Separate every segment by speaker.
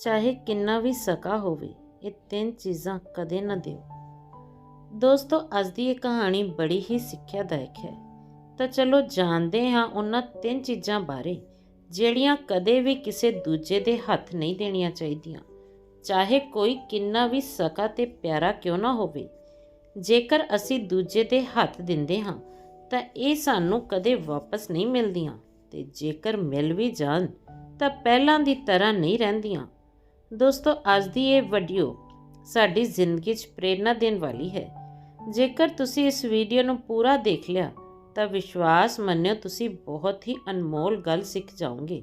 Speaker 1: ਚਾਹੇ ਕਿੰਨਾ ਵੀ ਸਕਾ ਹੋਵੇ, ਇਹ ਤਿੰਨ ਚੀਜ਼ਾਂ ਕਦੇ ਨਾ ਦਿਓ। ਦੋਸਤੋ, ਅੱਜ ਦੀ ਇਹ ਕਹਾਣੀ ਬੜੀ ਹੀ ਸਿੱਖਿਆਦਾਇਕ ਹੈ। ਤਾਂ ਚਲੋ ਜਾਣਦੇ ਹਾਂ ਉਹਨਾਂ ਤਿੰਨ ਚੀਜ਼ਾਂ ਬਾਰੇ, ਜਿਹੜੀਆਂ ਕਦੇ ਵੀ ਕਿਸੇ ਦੂਜੇ ਦੇ ਹੱਥ ਨਹੀਂ ਦੇਣੀਆਂ ਚਾਹੀਦੀਆਂ। ਚਾਹੇ ਕੋਈ ਕਿੰਨਾ ਵੀ ਸਕਾ ਤੇ ਪਿਆਰਾ ਕਿਉਂ ਨਾ ਹੋਵੇ, ਜੇਕਰ ਅਸੀਂ ਦੂਜੇ ਦੇ ਹੱਥ ਦਿੰਦੇ ਹਾਂ, ਤਾਂ ਇਹ ਸਾਨੂੰ ਕਦੇ ਵਾਪਸ ਨਹੀਂ ਮਿਲਦੀਆਂ। ਤੇ ਜੇਕਰ ਮਿਲ ਵੀ ਜਾਣ, ਤਾਂ ਪਹਿਲਾਂ ਦੀ ਤਰ੍ਹਾਂ ਨਹੀਂ ਰਹਿੰਦੀਆਂ। ਦੋਸਤੋ, ਅੱਜ ਦੀ ਇਹ ਵੀਡੀਓ ਸਾਡੀ ਜ਼ਿੰਦਗੀ 'ਚ ਪ੍ਰੇਰਨਾ ਦੇਣ ਵਾਲੀ ਹੈ। ਜੇਕਰ ਤੁਸੀਂ ਇਸ ਵੀਡੀਓ ਨੂੰ ਪੂਰਾ ਦੇਖ ਲਿਆ, ਤਾਂ ਵਿਸ਼ਵਾਸ ਮੰਨਿਓ ਤੁਸੀਂ ਬਹੁਤ ਹੀ ਅਨਮੋਲ ਗੱਲ ਸਿੱਖ ਜਾਓਗੇ।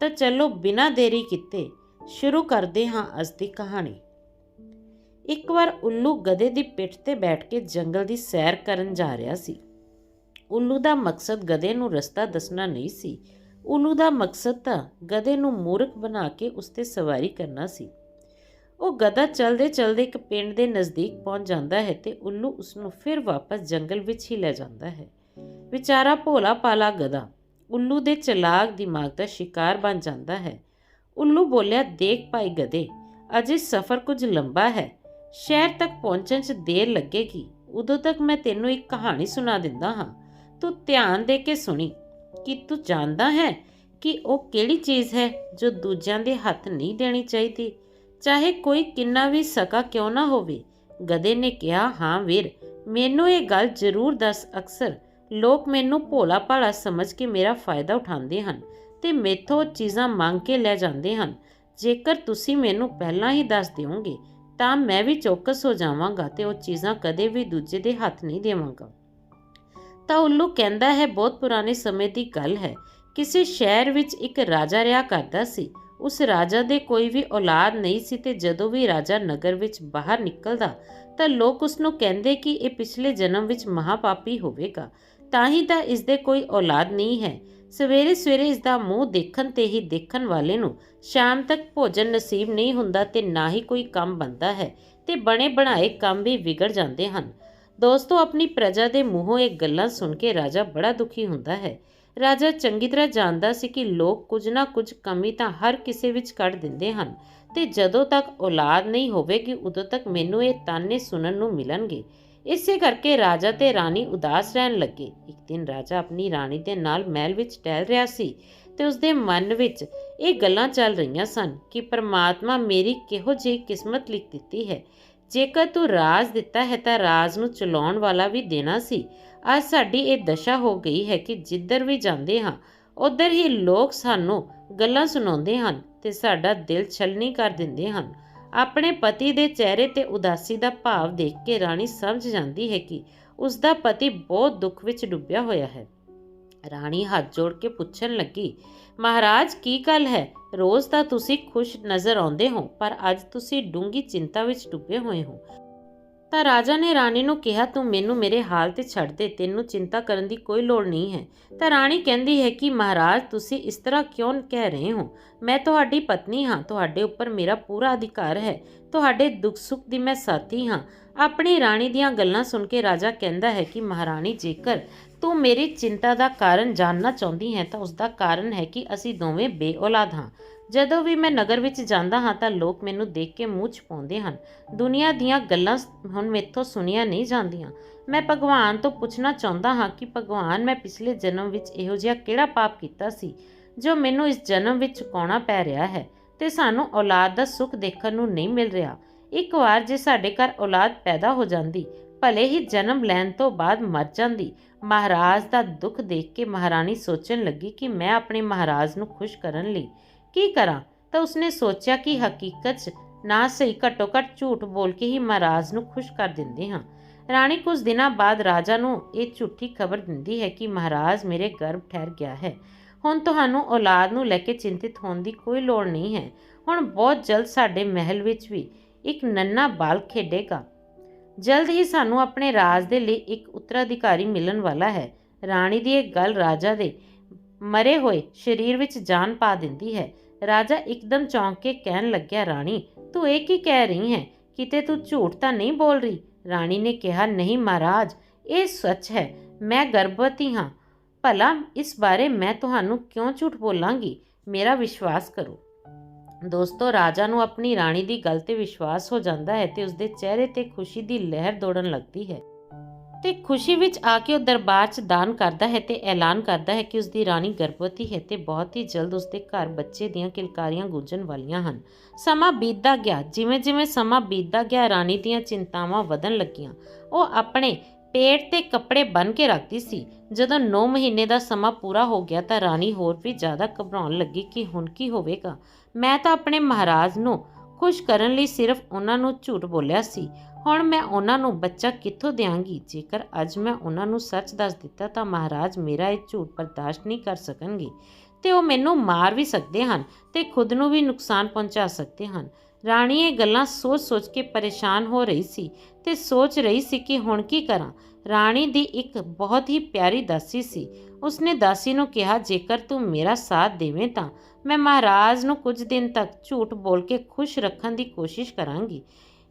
Speaker 1: ਤਾਂ ਚਲੋ, ਬਿਨਾਂ ਦੇਰੀ ਕੀਤੇ ਸ਼ੁਰੂ ਕਰਦੇ ਹਾਂ ਅੱਜ ਦੀ ਕਹਾਣੀ। ਇੱਕ ਵਾਰ ਉੱਲੂ ਗਧੇ ਦੀ ਪਿੱਠ ਤੇ ਬੈਠ ਕੇ ਜੰਗਲ ਦੀ ਸੈਰ ਕਰਨ ਜਾ ਰਿਹਾ ਸੀ। ਉੱਲੂ ਦਾ ਮਕਸਦ ਗਧੇ ਨੂੰ ਰਸਤਾ ਦੱਸਣਾ ਨਹੀਂ ਸੀ ਉੱਲੂ ਦਾ ਮਕਸਦ ਤਾਂ ਗਧੇ ਨੂੰ ਮੂਰਖ ਬਣਾ ਕੇ ਉਸ ਤੇ ਸਵਾਰੀ ਕਰਨਾ ਸੀ। ਉਹ ਗਧਾ ਚਲਦੇ ਚਲਦੇ ਇੱਕ ਪਿੰਡ ਦੇ ਨਜ਼ਦੀਕ ਪਹੁੰਚ ਜਾਂਦਾ ਹੈ ਤੇ ਉੱਲੂ ਉਸ ਨੂੰ ਫਿਰ ਵਾਪਸ ਜੰਗਲ ਵਿੱਚ ਹੀ ਲੈ ਜਾਂਦਾ ਹੈ। ਵਿਚਾਰਾ ਭੋਲਾ ਪਾਲਾ ਗਧਾ ਉੱਲੂ ਦੇ ਚਲਾਕ ਦਿਮਾਗ ਦਾ ਸ਼ਿਕਾਰ ਬਣ ਜਾਂਦਾ ਹੈ। ਉੱਲੂ ਬੋਲਿਆ, ਦੇਖ ਭਾਈ ਗਧੇ, ਅਜੇ ਸਫ਼ਰ ਕੁਝ ਲੰਬਾ ਹੈ। ਸ਼ਹਿਰ ਤੱਕ ਪਹੁੰਚਣ 'ਚ ਦੇਰ ਲੱਗੇਗੀ। ਉਦੋਂ ਤੱਕ ਮੈਂ ਤੈਨੂੰ ਇੱਕ ਕਹਾਣੀ ਸੁਣਾ ਦਿੰਦਾ ਹਾਂ। ਤੂੰ ਧਿਆਨ ਦੇ ਕੇ ਸੁਣੀ। ਕਿ ਤੂੰ ਜਾਣਦਾ ਹੈ ਕਿ ਉਹ ਕਿਹੜੀ ਚੀਜ਼ ਹੈ ਜੋ ਦੂਜਿਆਂ ਦੇ ਹੱਥ ਨਹੀਂ ਦੇਣੀ ਚਾਹੀਦੀ? ਚਾਹੇ ਕੋਈ ਕਿੰਨਾ ਵੀ ਸਕਾ ਕਿਉਂ ਨਾ ਹੋਵੇ। ਗਧੇ ਨੇ ਕਿਹਾ, ਹਾਂ ਵੀਰ, ਮੈਨੂੰ ਇਹ ਗੱਲ ਜ਼ਰੂਰ ਦੱਸ। ਅਕਸਰ ਲੋਕ ਮੈਨੂੰ ਭੋਲਾ ਭਾਲਾ ਸਮਝ ਕੇ ਮੇਰਾ ਫਾਇਦਾ ਉਠਾਉਂਦੇ ਹਨ ਤੇ ਮੇਥੋਂ ਚੀਜ਼ਾਂ ਮੰਗ ਕੇ ਲੈ ਜਾਂਦੇ ਹਨ। ਜੇਕਰ ਤੁਸੀਂ ਮੈਨੂੰ ਪਹਿਲਾਂ ਹੀ ਦੱਸ ਦਿਓਗੇ, ਤਾਂ ਮੈਂ ਵੀ ਚੌਕਸ ਹੋ ਜਾਵਾਂਗਾ ਤੇ ਉਹ ਚੀਜ਼ਾਂ ਕਦੇ ਵੀ ਦੂਜੇ ਦੇ ਹੱਥ ਨਹੀਂ ਦੇਵਾਂਗਾ। ਤਾਂ ਉੱਲੂ ਕਹਿੰਦਾ ਹੈ, ਬਹੁਤ ਪੁਰਾਣੇ ਸਮੇਂ ਦੀ ਗੱਲ ਹੈ। ਕਿਸੇ ਸ਼ਹਿਰ ਵਿੱਚ ਇੱਕ ਰਾਜਾ ਰਿਹਾ ਕਰਦਾ ਸੀ। ਉਸ ਰਾਜਾ ਦੇ ਕੋਈ ਵੀ ਔਲਾਦ ਨਹੀਂ ਸੀ ਤੇ ਜਦੋਂ ਵੀ ਰਾਜਾ ਨਗਰ ਵਿੱਚ ਬਾਹਰ ਨਿਕਲਦਾ, ਤਾਂ ਲੋਕ ਉਸ ਨੂੰ ਕਹਿੰਦੇ ਕਿ ਇਹ ਪਿਛਲੇ ਜਨਮ ਵਿੱਚ ਮਹਾਪਾਪੀ ਹੋਵੇਗਾ। ਤਾਂ ਹੀ ਤਾਂ ਇਸ ਦੇ ਕੋਈ ਔਲਾਦ ਨਹੀਂ ਹੈ। ਸਵੇਰੇ ਸਵੇਰੇ ਇਸ ਦਾ ਮੂੰਹ ਦੇਖਣ ਤੇ ਹੀ ਦੇਖਣ ਵਾਲੇ ਨੂੰ ਸ਼ਾਮ ਤੱਕ ਭੋਜਨ ਨਸੀਬ ਨਹੀਂ ਹੁੰਦਾ ਤੇ ਨਾ ਹੀ ਕੋਈ ਕੰਮ ਬੰਦਾ ਹੈ ਤੇ ਬਣੇ ਬਣਾਏ ਕੰਮ ਵੀ ਵਿਗੜ ਜਾਂਦੇ ਹਨ। ਦੋਸਤੋ, ਆਪਣੀ ਪ੍ਰਜਾ ਦੇ ਮੂੰਹੋਂ ਇਹ ਗੱਲਾਂ ਸੁਣ ਕੇ ਰਾਜਾ ਬੜਾ ਦੁਖੀ ਹੁੰਦਾ ਹੈ। ਰਾਜਾ ਚੰਗੀ ਤਰ੍ਹਾਂ ਜਾਣਦਾ ਸੀ ਕਿ ਲੋਕ ਕੁਝ ਨਾ ਕੁਝ ਕਮੀ ਤਾਂ ਹਰ ਕਿਸੇ ਵਿੱਚ ਕੱਢ ਦਿੰਦੇ ਹਨ ਤੇ ਜਦੋਂ ਤੱਕ ਔਲਾਦ ਨਹੀਂ ਹੋਵੇਗੀ, ਉਦੋਂ ਤੱਕ ਮੈਨੂੰ ਇਹ ਤਾਨੇ ਸੁਣਨ ਨੂੰ ਮਿਲਣਗੇ। ਇਸੇ ਕਰਕੇ ਰਾਜਾ ਤੇ ਰਾਣੀ ਉਦਾਸ ਰਹਿਣ ਲੱਗੇ। ਇੱਕ ਦਿਨ ਰਾਜਾ ਆਪਣੀ ਰਾਣੀ ਦੇ ਨਾਲ ਮਹਿਲ ਵਿੱਚ ਟਹਿਲ ਰਿਹਾ ਸੀ ਤੇ ਉਸਦੇ ਮਨ ਵਿੱਚ ਇਹ ਗੱਲਾਂ ਚੱਲ ਰਹੀਆਂ ਸਨ ਕਿ ਪ੍ਰਮਾਤਮਾ ਮੇਰੀ ਕਿਹੋ ਜਿਹੀ ਕਿਸਮਤ ਲਿਖ ਦਿੱਤੀ ਹੈ। ਜੇਕਰ ਤੂੰ ਰਾਜ ਦਿੱਤਾ ਹੈ ਤਾਂ ਰਾਜ ਨੂੰ ਚਲਾਉਣ ਵਾਲਾ ਵੀ ਦੇਣਾ ਸੀ। ਅੱਜ ਸਾਡੀ ਇਹ ਦਸ਼ਾ ਹੋ ਗਈ ਹੈ ਕਿ ਜਿੱਧਰ ਵੀ ਜਾਂਦੇ ਹਾਂ, ਉਧਰ ਹੀ ਲੋਕ ਸਾਨੂੰ ਗੱਲਾਂ ਸੁਣਾਉਂਦੇ ਹਨ ਤੇ ਸਾਡਾ ਦਿਲ ਛਲਣੀ ਕਰ ਦਿੰਦੇ ਹਨ। ਆਪਣੇ ਪਤੀ ਦੇ ਚਿਹਰੇ ਤੇ ਉਦਾਸੀ ਦਾ ਭਾਵ ਦੇਖ ਕੇ ਰਾਣੀ ਸਮਝ ਜਾਂਦੀ ਹੈ ਕਿ ਉਸ ਦਾ ਪਤੀ ਬਹੁਤ ਦੁੱਖ ਵਿੱਚ ਡੁੱਬਿਆ ਹੋਇਆ ਹੈ। ਰਾਣੀ ਹੱਥ ਜੋੜ ਕੇ ਪੁੱਛਣ ਲੱਗੀ ਮਹਾਰਾਜ, ਕੀ ਗੱਲ ਹੈ? ਰੋਜ਼ ਤਾਂ ਤੁਸੀਂ ਖੁਸ਼ ਨਜ਼ਰ ਆਉਂਦੇ ਹੋ, ਪਰ ਅੱਜ ਤੁਸੀਂ ਡੂੰਗੀ ਚਿੰਤਾ ਵਿੱਚ ਡੁੱਬੇ ਹੋਏ ਹੋ। ਤਾਂ ਰਾਜਾ ਨੇ ਰਾਣੀ ਨੂੰ ਕਿਹਾ, ਤੂੰ ਮੈਨੂੰ ਮੇਰੇ ਹਾਲ ਤੇ ਛੱਡ ਦੇ, ਤੈਨੂੰ ਚਿੰਤਾ ਕਰਨ ਦੀ ਕੋਈ ਲੋੜ ਨਹੀਂ ਹੈ। ਤਾਂ ਰਾਣੀ ਕਹਿੰਦੀ ਹੈ ਕਿ, ਮਹਾਰਾਜ, ਤੁਸੀਂ ਇਸ ਤਰ੍ਹਾਂ ਕਿਉਂ ਕਹਿ ਰਹੇ ਹੋ? ਮੈਂ ਤੁਹਾਡੀ ਪਤਨੀ ਹਾਂ, ਤੁਹਾਡੇ ਉੱਪਰ ਮੇਰਾ ਪੂਰਾ ਅਧਿਕਾਰ ਹੈ। ਤੁਹਾਡੇ ਦੁੱਖ ਸੁੱਖ ਦੀ ਮੈਂ ਸਾਥੀ ਹਾਂ। ਆਪਣੀ ਰਾਣੀ ਦੀਆਂ ਗੱਲਾਂ ਸੁਣ ਕੇ ਰਾਜਾ ਕਹਿੰਦਾ ਹੈ ਕਿ, ਮਹਾਰਾਣੀ, ਜੇਕਰ ਤੂੰ ਮੇਰੀ ਚਿੰਤਾ ਦਾ ਕਾਰਨ ਜਾਣਨਾ ਚਾਹੁੰਦੀ ਹੈ ਤਾਂ ਉਸ ਦਾ ਕਾਰਨ ਹੈ ਕਿ ਅਸੀਂ ਦੋਵੇਂ ਬੇਔਲਾਦ ਹਾਂ। ਜਦੋਂ ਵੀ ਮੈਂ ਨਗਰ ਵਿੱਚ ਜਾਂਦਾ ਹਾਂ ਤਾਂ ਲੋਕ ਮੈਨੂੰ ਦੇਖ ਕੇ ਮੂੰਹ ਛਪਾਉਂਦੇ ਹਨ। ਦੁਨੀਆ ਦੀਆਂ ਗੱਲਾਂ ਹੁਣ ਮੇਥੋਂ ਸੁਣੀਆਂ ਨਹੀਂ ਜਾਂਦੀਆਂ। ਮੈਂ ਭਗਵਾਨ ਤੋਂ ਪੁੱਛਣਾ ਚਾਹੁੰਦਾ ਹਾਂ ਕਿ ਭਗਵਾਨ, ਮੈਂ ਪਿਛਲੇ ਜਨਮ ਵਿੱਚ ਇਹੋ ਜਿਹਾ ਕਿਹੜਾ ਪਾਪ ਕੀਤਾ ਸੀ, ਜੋ ਮੈਨੂੰ ਇਸ ਜਨਮ ਵਿੱਚ ਚੁਕਾਉਣਾ ਪੈ ਰਿਹਾ ਹੈ ਤੇ ਸਾਨੂੰ ਔਲਾਦ ਦਾ ਸੁੱਖ ਦੇਖਣ ਨੂੰ ਨਹੀਂ ਮਿਲ ਰਿਹਾ। ਇੱਕ ਵਾਰ ਜੇ ਸਾਡੇ ਘਰ ਔਲਾਦ ਪੈਦਾ ਹੋ ਜਾਂਦੀ, ਭਲੇ ਹੀ ਜਨਮ ਲੈਣ ਤੋਂ ਬਾਅਦ ਮਰ ਜਾਂਦੀ ਮਹਾਰਾਜ ਦਾ ਦੁੱਖ ਦੇਖ ਕੇ ਮਹਾਰਾਣੀ ਸੋਚਣ ਲੱਗੀ ਕਿ ਮੈਂ ਆਪਣੇ ਮਹਾਰਾਜ ਨੂੰ ਖੁਸ਼ ਕਰਨ ਲਈ ਕੀ ਕਰਾਂ? ਤਾਂ ਉਸਨੇ ਸੋਚਿਆ ਕਿ ਹਕੀਕਤ 'ਚ ਨਾ ਸਹੀ ਘੱਟੋ ਘੱਟ ਝੂਠ ਬੋਲ ਕੇ ਹੀ ਮਹਾਰਾਜ ਨੂੰ ਖੁਸ਼ ਕਰ ਦਿੰਦੇ ਹਾਂ। ਰਾਣੀ ਕੁਝ ਦਿਨਾਂ ਬਾਅਦ ਰਾਜਾ ਨੂੰ ਇਹ ਝੂਠੀ ਖਬਰ ਦਿੰਦੀ ਹੈ ਕਿ ਮਹਾਰਾਜ ਮੇਰੇ ਗਰਭ ਠਹਿਰ ਗਿਆ ਹੈ। ਹੁਣ ਤੁਹਾਨੂੰ ਔਲਾਦ ਨੂੰ ਲੈ ਕੇ ਚਿੰਤਿਤ ਹੋਣ ਦੀ ਕੋਈ ਲੋੜ ਨਹੀਂ ਹੈ। ਹੁਣ ਬਹੁਤ ਜਲਦ ਸਾਡੇ ਮਹਿਲ ਵਿੱਚ ਵੀ ਇੱਕ ਨੰਨਾ ਬਾਲ ਖੇਡੇਗਾ। ਜਲਦ ਹੀ ਸਾਨੂੰ ਆਪਣੇ ਰਾਜ ਦੇ ਲਈ ਇੱਕ ਉੱਤਰਾਧਿਕਾਰੀ ਮਿਲਣ ਵਾਲਾ ਹੈ। ਰਾਣੀ ਦੀ ਇਹ ਗੱਲ ਰਾਜਾ ਦੇ ਮਰੇ ਹੋਏ ਸਰੀਰ ਵਿੱਚ ਜਾਨ ਪਾ ਦਿੰਦੀ ਹੈ। ਰਾਜਾ ਇੱਕਦਮ ਚੌਂਕ ਕੇ ਕਹਿਣ ਲੱਗਿਆ, ਰਾਣੀ, ਤੂੰ ਇਹ ਕੀ ਕਹਿ ਰਹੀ ਹੈ? ਕਿਤੇ ਤੂੰ ਝੂਠ ਤਾਂ ਨਹੀਂ ਬੋਲ ਰਹੀ? ਰਾਣੀ ਨੇ ਕਿਹਾ, ਨਹੀਂ ਮਹਾਰਾਜ, ਇਹ ਸੱਚ ਹੈ। ਮੈਂ ਗਰਭਵਤੀ ਹਾਂ। ਭਲਾ ਇਸ ਬਾਰੇ ਮੈਂ ਤੁਹਾਨੂੰ ਕਿਉਂ ਝੂਠ ਬੋਲਾਂਗੀ? ਮੇਰਾ ਵਿਸ਼ਵਾਸ ਕਰੋ। ਦੋਸਤੋ, ਰਾਜਾ ਨੂੰ ਆਪਣੀ ਰਾਣੀ ਦੀ ਗੱਲ ਤੇ ਵਿਸ਼ਵਾਸ ਹੋ ਜਾਂਦਾ ਹੈ ਤੇ ਉਸਦੇ ਚਿਹਰੇ ਤੇ ਖੁਸ਼ੀ ਦੀ ਲਹਿਰ ਦੌੜਨ ਲੱਗਦੀ ਹੈ। ਤੇ ਖੁਸ਼ੀ ਵਿੱਚ ਆ ਕੇ ਉਹ ਦਰਬਾਰ 'ਚ ਦਾਨ ਕਰਦਾ ਹੈ ਤੇ ਐਲਾਨ ਕਰਦਾ ਹੈ ਕਿ ਉਸਦੀ ਰਾਣੀ ਗਰਭਵਤੀ ਹੈ ਤੇ ਬਹੁਤ ਹੀ ਜਲਦ ਉਸਦੇ ਘਰ ਬੱਚੇ ਦੀਆਂ ਕਿਲਕਾਰੀਆਂ ਗੂੰਜਣ ਵਾਲੀਆਂ ਹਨ। ਸਮਾਂ ਬੀਤਦਾ ਗਿਆ। ਜਿਵੇਂ ਜਿਵੇਂ ਸਮਾਂ ਬੀਤਦਾ ਗਿਆ, ਰਾਣੀ ਦੀਆਂ ਚਿੰਤਾਵਾਂ ਵਧਣ ਲੱਗੀਆਂ। ਉਹ ਆਪਣੇ ਪੇਟ ਤੇ ਕੱਪੜੇ ਬੰਨ੍ਹ ਕੇ ਰੱਖਦੀ ਸੀ। ਜਦੋਂ 9 ਮਹੀਨੇ ਦਾ ਸਮਾਂ ਪੂਰਾ ਹੋ ਗਿਆ ਤਾਂ ਰਾਣੀ ਹੋਰ ਵੀ ਜ਼ਿਆਦਾ ਘਬਰਾਉਣ ਲੱਗੀ ਕਿ ਹੁਣ ਕੀ ਹੋਵੇਗਾ। ਮੈਂ ਤਾਂ ਆਪਣੇ ਮਹਾਰਾਜ ਨੂੰ ਖੁਸ਼ ਕਰਨ ਲਈ ਸਿਰਫ ਉਹਨਾਂ ਨੂੰ ਝੂਠ ਬੋਲਿਆ ਸੀ। ਹੁਣ ਮੈਂ ਉਹਨਾਂ ਨੂੰ ਬੱਚਾ ਕਿੱਥੋਂ ਦਿਆਂਗੀ? ਜੇਕਰ ਅੱਜ ਮੈਂ ਉਹਨਾਂ ਨੂੰ ਸੱਚ ਦੱਸ ਦਿੱਤਾ ਤਾਂ ਮਹਾਰਾਜ ਮੇਰਾ ਇਹ ਝੂਠ ਬਰਦਾਸ਼ਤ ਨਹੀਂ ਕਰ ਸਕਣਗੇ। ਤੇ ਉਹ ਮੈਨੂੰ ਮਾਰ ਵੀ ਸਕਦੇ ਹਨ ਤੇ ਖੁਦ ਨੂੰ ਵੀ ਨੁਕਸਾਨ ਪਹੁੰਚਾ ਸਕਦੇ ਹਨ। ਰਾਣੀ ਇਹ ਗੱਲਾਂ ਸੋਚ-ਸੋਚ ਕੇ ਪਰੇਸ਼ਾਨ ਹੋ ਰਹੀ ਸੀ ਤੇ ਸੋਚ ਰਹੀ ਸੀ ਕਿ ਹੁਣ ਕੀ ਕਰਾਂ? ਰਾਣੀ ਦੀ ਇੱਕ ਬਹੁਤ ਹੀ ਪਿਆਰੀ ਦਾਸੀ ਸੀ। ਉਸਨੇ ਦਾਸੀ ਨੂੰ ਕਿਹਾ, ਜੇਕਰ ਤੂੰ ਮੇਰਾ ਸਾਥ ਦੇਵੇਂ ਤਾਂ ਮੈਂ ਮਹਾਰਾਜ ਨੂੰ ਕੁਝ ਦਿਨ ਤੱਕ ਝੂਠ ਬੋਲ ਕੇ ਖੁਸ਼ ਰੱਖਣ ਦੀ ਕੋਸ਼ਿਸ਼ ਕਰਾਂਗੀ।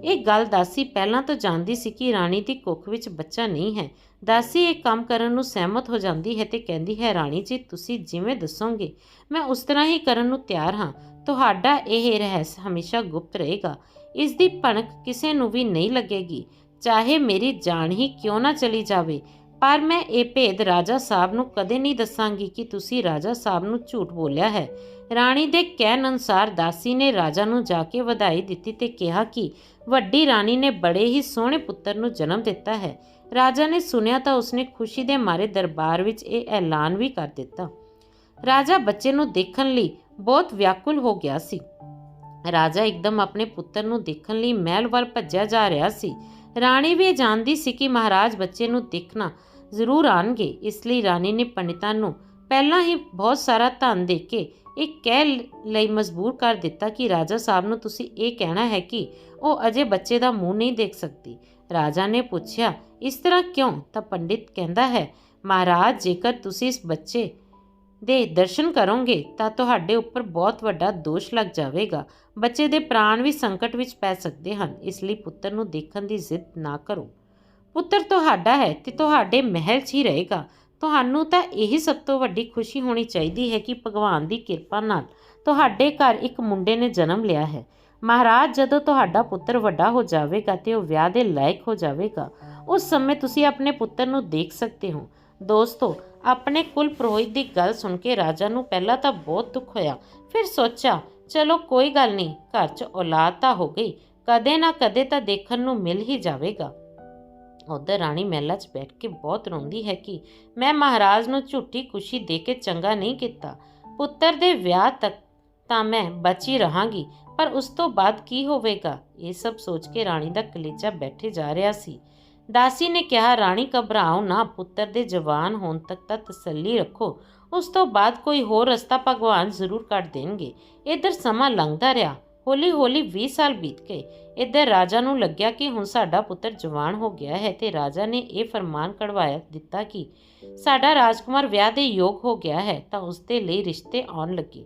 Speaker 1: ਇਹ ਗੱਲ ਦਾਸੀ ਪਹਿਲਾਂ ਤੋਂ ਜਾਣਦੀ ਸੀ ਕਿ ਰਾਣੀ ਦੀ ਕੁੱਖ ਵਿੱਚ ਬੱਚਾ ਨਹੀਂ ਹੈ। ਦਾਸੀ ਇਹ ਕੰਮ ਕਰਨ ਨੂੰ ਸਹਿਮਤ ਹੋ ਜਾਂਦੀ ਹੈ ਤੇ ਕਹਿੰਦੀ ਹੈ, ਰਾਣੀ ਜੀ, ਤੁਸੀਂ ਜਿਵੇਂ ਦੱਸੋਗੇ, ਮੈਂ ਉਸ ਤਰ੍ਹਾਂ ਹੀ ਕਰਨ ਨੂੰ ਤਿਆਰ ਹਾਂ। ਤੁਹਾਡਾ ਇਹ ਰਹੱਸ ਹਮੇਸ਼ਾ ਗੁਪਤ ਰਹੇਗਾ। ਇਸ ਦੀ ਭਣਕ ਕਿਸੇ ਨੂੰ ਵੀ ਨਹੀਂ ਲੱਗੇਗੀ। ਚਾਹੇ ਮੇਰੀ ਜਾਨ ਹੀ ਕਿਉਂ ਨਾ ਚਲੀ ਜਾਵੇ ਪਰ ਮੈਂ ਇਹ ਭੇਦ ਰਾਜਾ ਸਾਹਿਬ ਨੂੰ ਕਦੇ ਨਹੀਂ ਦੱਸਾਂਗੀ ਕਿ ਤੁਸੀਂ ਰਾਜਾ ਸਾਹਿਬ ਨੂੰ ਝੂਠ ਬੋਲਿਆ ਹੈ। ਰਾਣੀ ਦੇ ਕਹਿਣ ਅਨੁਸਾਰ ਦਾਸੀ ਨੇ ਰਾਜਾ ਨੂੰ ਜਾ ਕੇ ਵਧਾਈ ਦਿੱਤੀ ਤੇ ਕਿਹਾ ਕਿ ਵੱਡੀ ਰਾਣੀ ਨੇ ਬੜੇ ਹੀ ਸੋਹਣੇ ਪੁੱਤਰ ਨੂੰ ਜਨਮ ਦਿੱਤਾ ਹੈ। ਰਾਜਾ ਨੇ ਸੁਨਿਆ ਤਾਂ ਉਸਨੇ ਖੁਸ਼ੀ ਦੇ ਮਾਰੇ ਦਰਬਾਰ ਵਿੱਚ ਇਹ ਐਲਾਨ ਵੀ ਕਰ ਦਿੱਤਾ। ਰਾਜਾ ਬੱਚੇ ਨੂੰ ਦੇਖਣ ਲਈ ਬਹੁਤ ਵਿਆਕੁਲ ਹੋ ਗਿਆ ਸੀ। ਰਾਜਾ ਇੱਕਦਮ ਆਪਣੇ ਪੁੱਤਰ ਨੂੰ ਦੇਖਣ ਲਈ ਮਹਿਲ ਵੱਲ ਭੱਜਿਆ ਜਾ ਰਿਹਾ ਸੀ। ਰਾਣੀ ਵੀ ਇਹ ਜਾਣਦੀ ਸੀ ਕਿ ਮਹਾਰਾਜ ਬੱਚੇ ਨੂੰ ਦੇਖਣਾ ਜ਼ਰੂਰ ਆਣਗੇ, ਇਸ ਲਈ ਰਾਣੀ ਨੇ ਪੰਡਿਤਾਂ ਨੂੰ ਪਹਿਲਾਂ ਹੀ ਬਹੁਤ ਸਾਰਾ ਧਨ ਦੇ ਕੇ ਇਹ ਕਹਿ ਲਈ ਮਜਬੂਰ ਕਰ ਦਿੱਤਾ ਕਿ ਰਾਜਾ ਸਾਹਿਬ ਨੂੰ ਤੁਸੀਂ ਇਹ ਕਹਿਣਾ ਹੈ ਕਿ ਉਹ ਅਜੇ ਬੱਚੇ ਦਾ ਮੂੰਹ ਨਹੀਂ ਦੇਖ ਸਕਦੀ। ਰਾਜਾ ਨੇ ਪੁੱਛਿਆ, ਇਸ ਤਰ੍ਹਾਂ ਕਿਉਂ? ਤਾਂ ਪੰਡਿਤ ਕਹਿੰਦਾ ਹੈ, ਮਹਾਰਾਜ, ਜੇਕਰ ਤੁਸੀਂ ਇਸ ਬੱਚੇ ਦੇ ਦਰਸ਼ਨ ਕਰੋਗੇ, ਤਾਂ ਤੁਹਾਡੇ ਉੱਪਰ ਬਹੁਤ ਵੱਡਾ ਦੋਸ਼ ਲੱਗ ਜਾਵੇਗਾ। ਬੱਚੇ ਦੇ ਪ੍ਰਾਣ ਵੀ ਸੰਕਟ ਵਿੱਚ ਪੈ ਸਕਦੇ ਹਨ, ਇਸ ਲਈ ਪੁੱਤਰ ਨੂੰ ਦੇਖਣ ਦੀ ਜ਼ਿੱਦ ਨਾ ਕਰੋ। ਪੁੱਤਰ ਤੁਹਾਡਾ ਹੈ ਤੇ ਤੁਹਾਡੇ ਮਹਿਲ 'ਚ ਹੀ ਰਹੇਗਾ। ਤੁਹਾਨੂੰ ਤਾਂ ਇਹੀ ਸਭ ਤੋਂ ਵੱਡੀ ਖੁਸ਼ੀ ਹੋਣੀ ਚਾਹੀਦੀ ਹੈ ਕਿ ਭਗਵਾਨ ਦੀ ਕਿਰਪਾ ਨਾਲ ਤੁਹਾਡੇ ਘਰ ਇੱਕ ਮੁੰਡੇ ਨੇ ਜਨਮ ਲਿਆ ਹੈ। ਮਹਾਰਾਜ, ਜਦੋਂ ਤੁਹਾਡਾ ਪੁੱਤਰ ਵੱਡਾ ਹੋ ਜਾਵੇਗਾ ਤੇ ਉਹ ਵਿਆਹ ਦੇ ਲਾਇਕ ਹੋ ਜਾਵੇਗਾ, ਉਸ ਸਮੇਂ ਤੁਸੀਂ ਆਪਣੇ ਪੁੱਤਰ ਨੂੰ ਦੇਖ ਸਕਦੇ ਹੋ। ਦੋਸਤੋ, ਆਪਣੇ ਕੁਲ ਪ੍ਰੋਹਿਤ ਦੀ ਗੱਲ ਸੁਣ ਕੇ ਰਾਜਾ ਨੂੰ ਪਹਿਲਾਂ ਤਾਂ ਬਹੁਤ ਦੁੱਖ ਹੋਇਆ। ਫਿਰ ਸੋਚਿਆ, ਚਲੋ ਕੋਈ ਗੱਲ ਨਹੀਂ, ਘਰ 'ਚ ਔਲਾਦ ਤਾਂ ਹੋ ਗਈ। ਕਦੇ ਨਾ ਕਦੇ ਤਾਂ ਦੇਖਣ ਨੂੰ ਮਿਲ ਹੀ ਜਾਵੇਗਾ। ਉਧਰ ਰਾਣੀ ਮਹਿਲਾ 'ਚ ਬੈਠ ਕੇ ਬਹੁਤ ਰੋਂਦੀ ਹੈ ਕਿ ਮੈਂ ਮਹਾਰਾਜ ਨੂੰ ਝੂਠੀ ਖੁਸ਼ੀ ਦੇ ਕੇ ਚੰਗਾ ਨਹੀਂ ਕੀਤਾ। ਪੁੱਤਰ ਦੇ ਵਿਆਹ ਤੱਕ ਤਾਂ ਮੈਂ ਬਚੀ ਰਹਾਂਗੀ, ਪਰ ਉਸ ਤੋਂ ਬਾਅਦ ਕੀ ਹੋਵੇਗਾ? ਇਹ ਸਭ ਸੋਚ ਕੇ ਰਾਣੀ ਦਾ ਕਲੇਜਾ ਬੈਠੇ ਜਾ ਰਿਹਾ ਸੀ। ਦਾਸੀ ਨੇ ਕਿਹਾ, ਰਾਣੀ, ਘਬਰਾਓ ਨਾ, ਪੁੱਤਰ ਦੇ ਜਵਾਨ ਹੋਣ ਤੱਕ ਤਾਂ ਤਸੱਲੀ ਰੱਖੋ। ਉਸ ਤੋਂ ਬਾਅਦ ਕੋਈ ਹੋਰ ਰਸਤਾ ਭਗਵਾਨ ਜ਼ਰੂਰ ਕੱਢ ਦੇਣਗੇ। ਇਧਰ ਸਮਾਂ ਲੰਘਦਾ ਰਿਹਾ। ਹੌਲੀ ਹੌਲੀ 20 ਸਾਲ ਬੀਤ ਗਏ। ਇੱਧਰ ਰਾਜਾ ਨੂੰ ਲੱਗਿਆ ਕਿ ਹੁਣ ਸਾਡਾ ਪੁੱਤਰ ਜਵਾਨ ਹੋ ਗਿਆ ਹੈ ਤੇ ਰਾਜਾ ਨੇ ਇਹ ਫਰਮਾਨ ਕਢਵਾਇਆ, ਦਿੱਤਾ ਕਿ ਸਾਡਾ ਰਾਜਕੁਮਾਰ ਵਿਆਹ ਦੇ ਯੋਗ ਹੋ ਗਿਆ ਹੈ ਤਾਂ ਉਸ ਦੇ ਲਈ ਰਿਸ਼ਤੇ ਆਉਣ ਲੱਗੇ।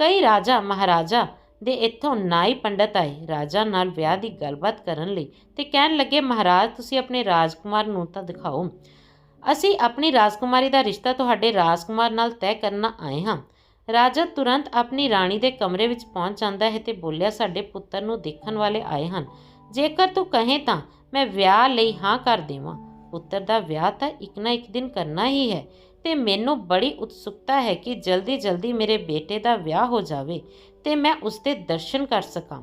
Speaker 1: ਕਈ ਰਾਜਾ ਮਹਾਰਾਜਾ ਦੇ ਇੱਥੋਂ ਨਾਈ ਪੰਡਤ ਆਏ, ਰਾਜਾ ਨਾਲ ਵਿਆਹ ਦੀ ਗੱਲਬਾਤ ਕਰਨ ਲਈ ਤੇ ਕਹਿਣ ਲੱਗੇ, ਮਹਾਰਾਜ, ਤੁਸੀਂ ਆਪਣੇ ਰਾਜਕੁਮਾਰ ਨੂੰ ਤਾਂ ਦਿਖਾਓ। ਅਸੀਂ ਆਪਣੀ ਰਾਜਕੁਮਾਰੀ ਦਾ ਰਿਸ਼ਤਾ ਤੁਹਾਡੇ ਰਾਜਕੁਮਾਰ ਨਾਲ ਤੈਅ ਕਰਨਾ ਆਏ ਹਾਂ। ਰਾਜਾ ਤੁਰੰਤ ਆਪਣੀ ਰਾਣੀ ਦੇ ਕਮਰੇ ਵਿੱਚ ਪਹੁੰਚ ਜਾਂਦਾ ਹੈ ਤੇ ਬੋਲਿਆ, ਸਾਡੇ ਪੁੱਤਰ ਨੂੰ ਦੇਖਣ ਵਾਲੇ ਆਏ ਹਨ। ਜੇਕਰ ਤੂੰ ਕਹੇ ਤਾਂ ਮੈਂ ਵਿਆਹ ਲਈ ਹਾਂ ਕਰ ਦੇਵਾਂ। ਪੁੱਤਰ ਦਾ ਵਿਆਹ ਤਾਂ ਇੱਕ ਨਾ ਇੱਕ ਦਿਨ ਕਰਨਾ ਹੀ ਹੈ ਤੇ ਮੈਨੂੰ ਬੜੀ ਉਤਸੁਕਤਾ ਹੈ ਕਿ ਜਲਦੀ ਜਲਦੀ ਮੇਰੇ ਬੇਟੇ ਦਾ ਵਿਆਹ ਹੋ ਜਾਵੇ ਤੇ ਮੈਂ ਉਸ ਦੇ ਦਰਸ਼ਨ ਕਰ ਸਕਾਂ।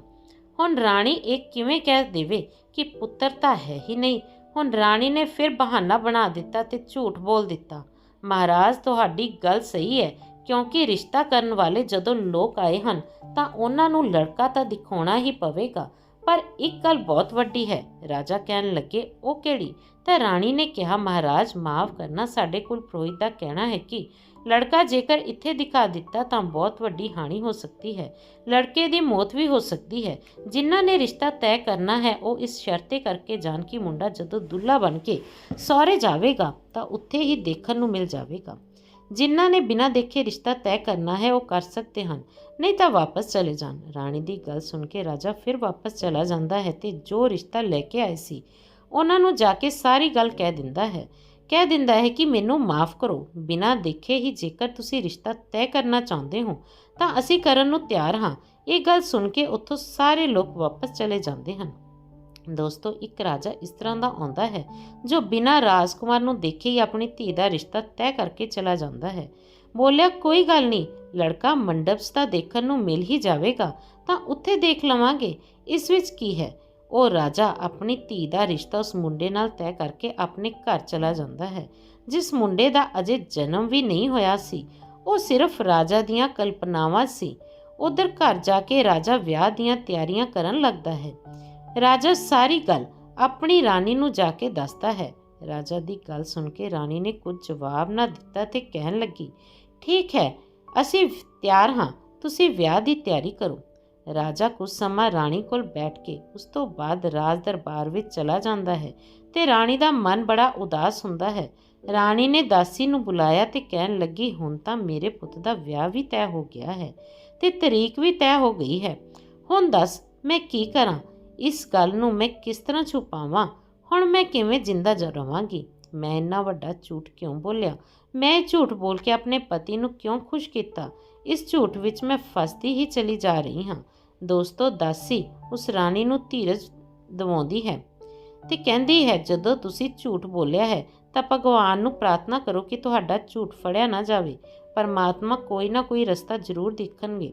Speaker 1: ਹੁਣ ਰਾਣੀ ਇਹ ਕਿਵੇਂ ਕਹਿ ਦੇਵੇ ਕਿ ਪੁੱਤਰ ਤਾਂ ਹੈ ਹੀ ਨਹੀਂ। ਹੁਣ ਰਾਣੀ ਨੇ ਫਿਰ ਬਹਾਨਾ ਬਣਾ ਦਿੱਤਾ ਤੇ ਝੂਠ ਬੋਲ ਦਿੱਤਾ। ਮਹਾਰਾਜ, ਤੁਹਾਡੀ ਗੱਲ ਸਹੀ ਹੈ। ਕਿਉਂਕਿ ਰਿਸ਼ਤਾ ਕਰਨ ਵਾਲੇ ਜਦੋਂ ਲੋਕ ਆਏ ਹਨ, ਤਾਂ ਉਹਨਾਂ ਨੂੰ ਲੜਕਾ ਤਾਂ ਦਿਖਾਉਣਾ ਹੀ ਪਵੇਗਾ। ਪਰ ਇੱਕ ਗੱਲ ਬਹੁਤ ਵੱਡੀ ਹੈ, ਰਾਜਾ ਕਹਿਣ ਲੱਗੇ, ਉਹ ਕਿਹੜੀ? ਤਾਂ ਰਾਣੀ ਨੇ ਕਿਹਾ, ਮਹਾਰਾਜ, ਮਾਫ ਕਰਨਾ, ਸਾਡੇ ਕੋਲ ਪ੍ਰੋਹਿਤ ਦਾ ਕਹਿਣਾ ਹੈ ਕਿ ਲੜਕਾ ਜੇਕਰ ਇੱਥੇ ਦਿਖਾ ਦਿੱਤਾ ਤਾਂ ਬਹੁਤ ਵੱਡੀ ਹਾਨੀ ਹੋ ਸਕਦੀ ਹੈ। ਲੜਕੇ ਦੀ ਮੌਤ ਵੀ ਹੋ ਸਕਦੀ ਹੈ। ਜਿਨ੍ਹਾਂ ਨੇ ਰਿਸ਼ਤਾ ਤੈਅ ਕਰਨਾ ਹੈ, ਉਹ ਇਸ ਸ਼ਰਤੇ ਕਰਕੇ ਜਾਣ ਕਿ ਮੁੰਡਾ ਜਦੋਂ ਦੁੱਲਾ ਬਣ ਕੇ ਸਹੁਰੇ ਜਾਵੇਗਾ, ਤਾਂ ਉੱਥੇ ਹੀ ਦੇਖਣ ਨੂੰ ਮਿਲ ਜਾਵੇਗਾ। ਜਿਨ੍ਹਾਂ ਨੇ ਬਿਨਾਂ ਦੇਖੇ ਰਿਸ਼ਤਾ ਤੈਅ ਕਰਨਾ ਹੈ, ਉਹ ਕਰ ਸਕਦੇ ਹਨ। ਨਹੀਂ ਤਾਂ ਵਾਪਸ ਚਲੇ ਜਾਣ। ਰਾਣੀ ਦੀ ਗੱਲ ਸੁਣ ਕੇ ਰਾਜਾ ਫਿਰ ਵਾਪਸ ਚਲਾ ਜਾਂਦਾ ਹੈ ਤੇ ਜੋ ਰਿਸ਼ਤਾ ਲੈ ਕੇ ਆਏ ਸੀ, ਉਹਨਾਂ ਨੂੰ ਜਾ ਕੇ ਸਾਰੀ ਗੱਲ ਕਹਿ ਦਿੰਦਾ ਹੈ। ਕਹਿ ਦਿੰਦਾ ਹੈ ਕਿ ਮੈਨੂੰ ਮਾਫ ਕਰੋ। ਬਿਨਾਂ ਦੇਖੇ ਹੀ ਜੇਕਰ ਤੁਸੀਂ ਰਿਸ਼ਤਾ ਤੈਅ ਕਰਨਾ ਚਾਹੁੰਦੇ ਹੋ, ਤਾਂ ਅਸੀਂ ਕਰਨ ਨੂੰ ਤਿਆਰ ਹਾਂ। ਇਹ ਗੱਲ ਸੁਣ ਕੇ ਉੱਥੋਂ ਸਾਰੇ ਲੋਕ ਵਾਪਸ ਚਲੇ ਜਾਂਦੇ ਹਨ। ਦੋਸਤੋ, ਇੱਕ ਰਾਜਾ ਇਸ ਤਰ੍ਹਾਂ ਦਾ ਆਉਂਦਾ ਹੈ, ਜੋ ਬਿਨਾਂ ਰਾਜਕੁਮਾਰ ਨੂੰ ਦੇਖੇ ਹੀ ਆਪਣੀ ਧੀ ਦਾ ਰਿਸ਼ਤਾ ਤੈਅ ਕਰਕੇ ਚਲਾ ਜਾਂਦਾ ਹੈ। ਬੋਲਿਆ, ਕੋਈ ਗੱਲ ਨਹੀਂ, ਲੜਕਾ ਮੰਡਪਸ ਦਾ ਦੇਖਣ ਨੂੰ ਮਿਲ ਹੀ ਜਾਵੇਗਾ, ਤਾਂ ਉੱਥੇ ਦੇਖ ਲਵਾਂਗੇ, ਇਸ ਵਿੱਚ ਕੀ ਹੈ? ਉਹ ਰਾਜਾ ਆਪਣੀ ਧੀ ਦਾ ਰਿਸ਼ਤਾ ਉਸ ਮੁੰਡੇ ਨਾਲ ਤੈਅ ਕਰਕੇ ਆਪਣੇ ਘਰ ਚਲਾ ਜਾਂਦਾ ਹੈ, ਜਿਸ ਮੁੰਡੇ ਦਾ ਅਜੇ ਜਨਮ ਵੀ ਨਹੀਂ ਹੋਇਆ ਸੀ। ਉਹ ਸਿਰਫ ਰਾਜਾ ਦੀਆਂ ਕਲਪਨਾਵਾਂ ਸੀ। ਉਧਰ ਘਰ ਜਾ ਕੇ ਰਾਜਾ ਵਿਆਹ ਦੀਆਂ ਤਿਆਰੀਆਂ ਕਰਨ ਲੱਗਦਾ ਹੈ। ਰਾਜਾ ਸਾਰੀ ਗੱਲ ਆਪਣੀ ਰਾਣੀ ਨੂੰ ਜਾ ਕੇ ਦੱਸਦਾ ਹੈ। ਰਾਜਾ ਦੀ ਗੱਲ ਸੁਣ ਕੇ ਰਾਣੀ ਨੇ ਕੁਝ ਜਵਾਬ ਨਾ ਦਿੱਤਾ ਤੇ ਕਹਿਣ ਲੱਗੀ, ਠੀਕ ਹੈ, ਅਸੀਂ ਤਿਆਰ ਹਾਂ, ਤੁਸੀਂ ਵਿਆਹ ਦੀ ਤਿਆਰੀ ਕਰੋ। ਰਾਜਾ ਕੁਝ ਸਮਾਂ ਰਾਣੀ ਕੋਲ ਬੈਠ ਕੇ ਉਸ ਤੋਂ ਬਾਅਦ ਰਾਜ ਦਰਬਾਰ ਵਿੱਚ ਚਲਾ ਜਾਂਦਾ ਹੈ ਤੇ ਰਾਣੀ ਦਾ ਮਨ ਬੜਾ ਉਦਾਸ ਹੁੰਦਾ ਹੈ। ਰਾਣੀ ਨੇ ਦਾਸੀ ਨੂੰ ਬੁਲਾਇਆ ਤੇ ਕਹਿਣ ਲੱਗੀ, ਹੁਣ ਤਾਂ ਮੇਰੇ ਪੁੱਤ ਦਾ ਵਿਆਹ ਵੀ ਤੈਅ ਹੋ ਗਿਆ ਹੈ ਤੇ ਤਰੀਕ ਵੀ ਤੈਅ ਹੋ ਗਈ ਹੈ। ਹੁਣ ਦੱਸ, ਮੈਂ ਕੀ ਕਰਾਂ? ਇਸ ਗੱਲ ਨੂੰ ਮੈਂ ਕਿਸ ਤਰ੍ਹਾਂ ਛੁਪਾਵਾਂ ਹੁਣ ਮੈਂ ਕਿਵੇਂ ਜਿੰਦਾ ਜ ਰਵਾਂਗੀ? ਮੈਂ ਇੰਨਾ ਵੱਡਾ ਝੂਠ ਕਿਉਂ ਬੋਲਿਆ? ਮੈਂ ਇਹ ਝੂਠ ਬੋਲ ਕੇ ਆਪਣੇ ਪਤੀ ਨੂੰ ਕਿਉਂ ਖੁਸ਼ ਕੀਤਾ? ਇਸ ਝੂਠ ਵਿੱਚ ਮੈਂ ਫਸਦੀ ਹੀ ਚਲੀ ਜਾ ਰਹੀ ਹਾਂ। ਦੋਸਤੋ, ਦਾਸੀ ਉਸ ਰਾਣੀ ਨੂੰ ਧੀਰਜ ਦਿਵਾਉਂਦੀ ਹੈ ਤੇ ਕਹਿੰਦੀ ਹੈ, ਜਦੋਂ ਤੁਸੀਂ ਝੂਠ ਬੋਲਿਆ ਹੈ, ਤਾਂ ਭਗਵਾਨ ਨੂੰ ਪ੍ਰਾਰਥਨਾ ਕਰੋ ਕਿ ਤੁਹਾਡਾ ਝੂਠ ਫੜਿਆ ਨਾ ਜਾਵੇ। ਪਰਮਾਤਮਾ ਕੋਈ ਨਾ ਕੋਈ ਰਸਤਾ ਜ਼ਰੂਰ ਦੇਖਣਗੇ।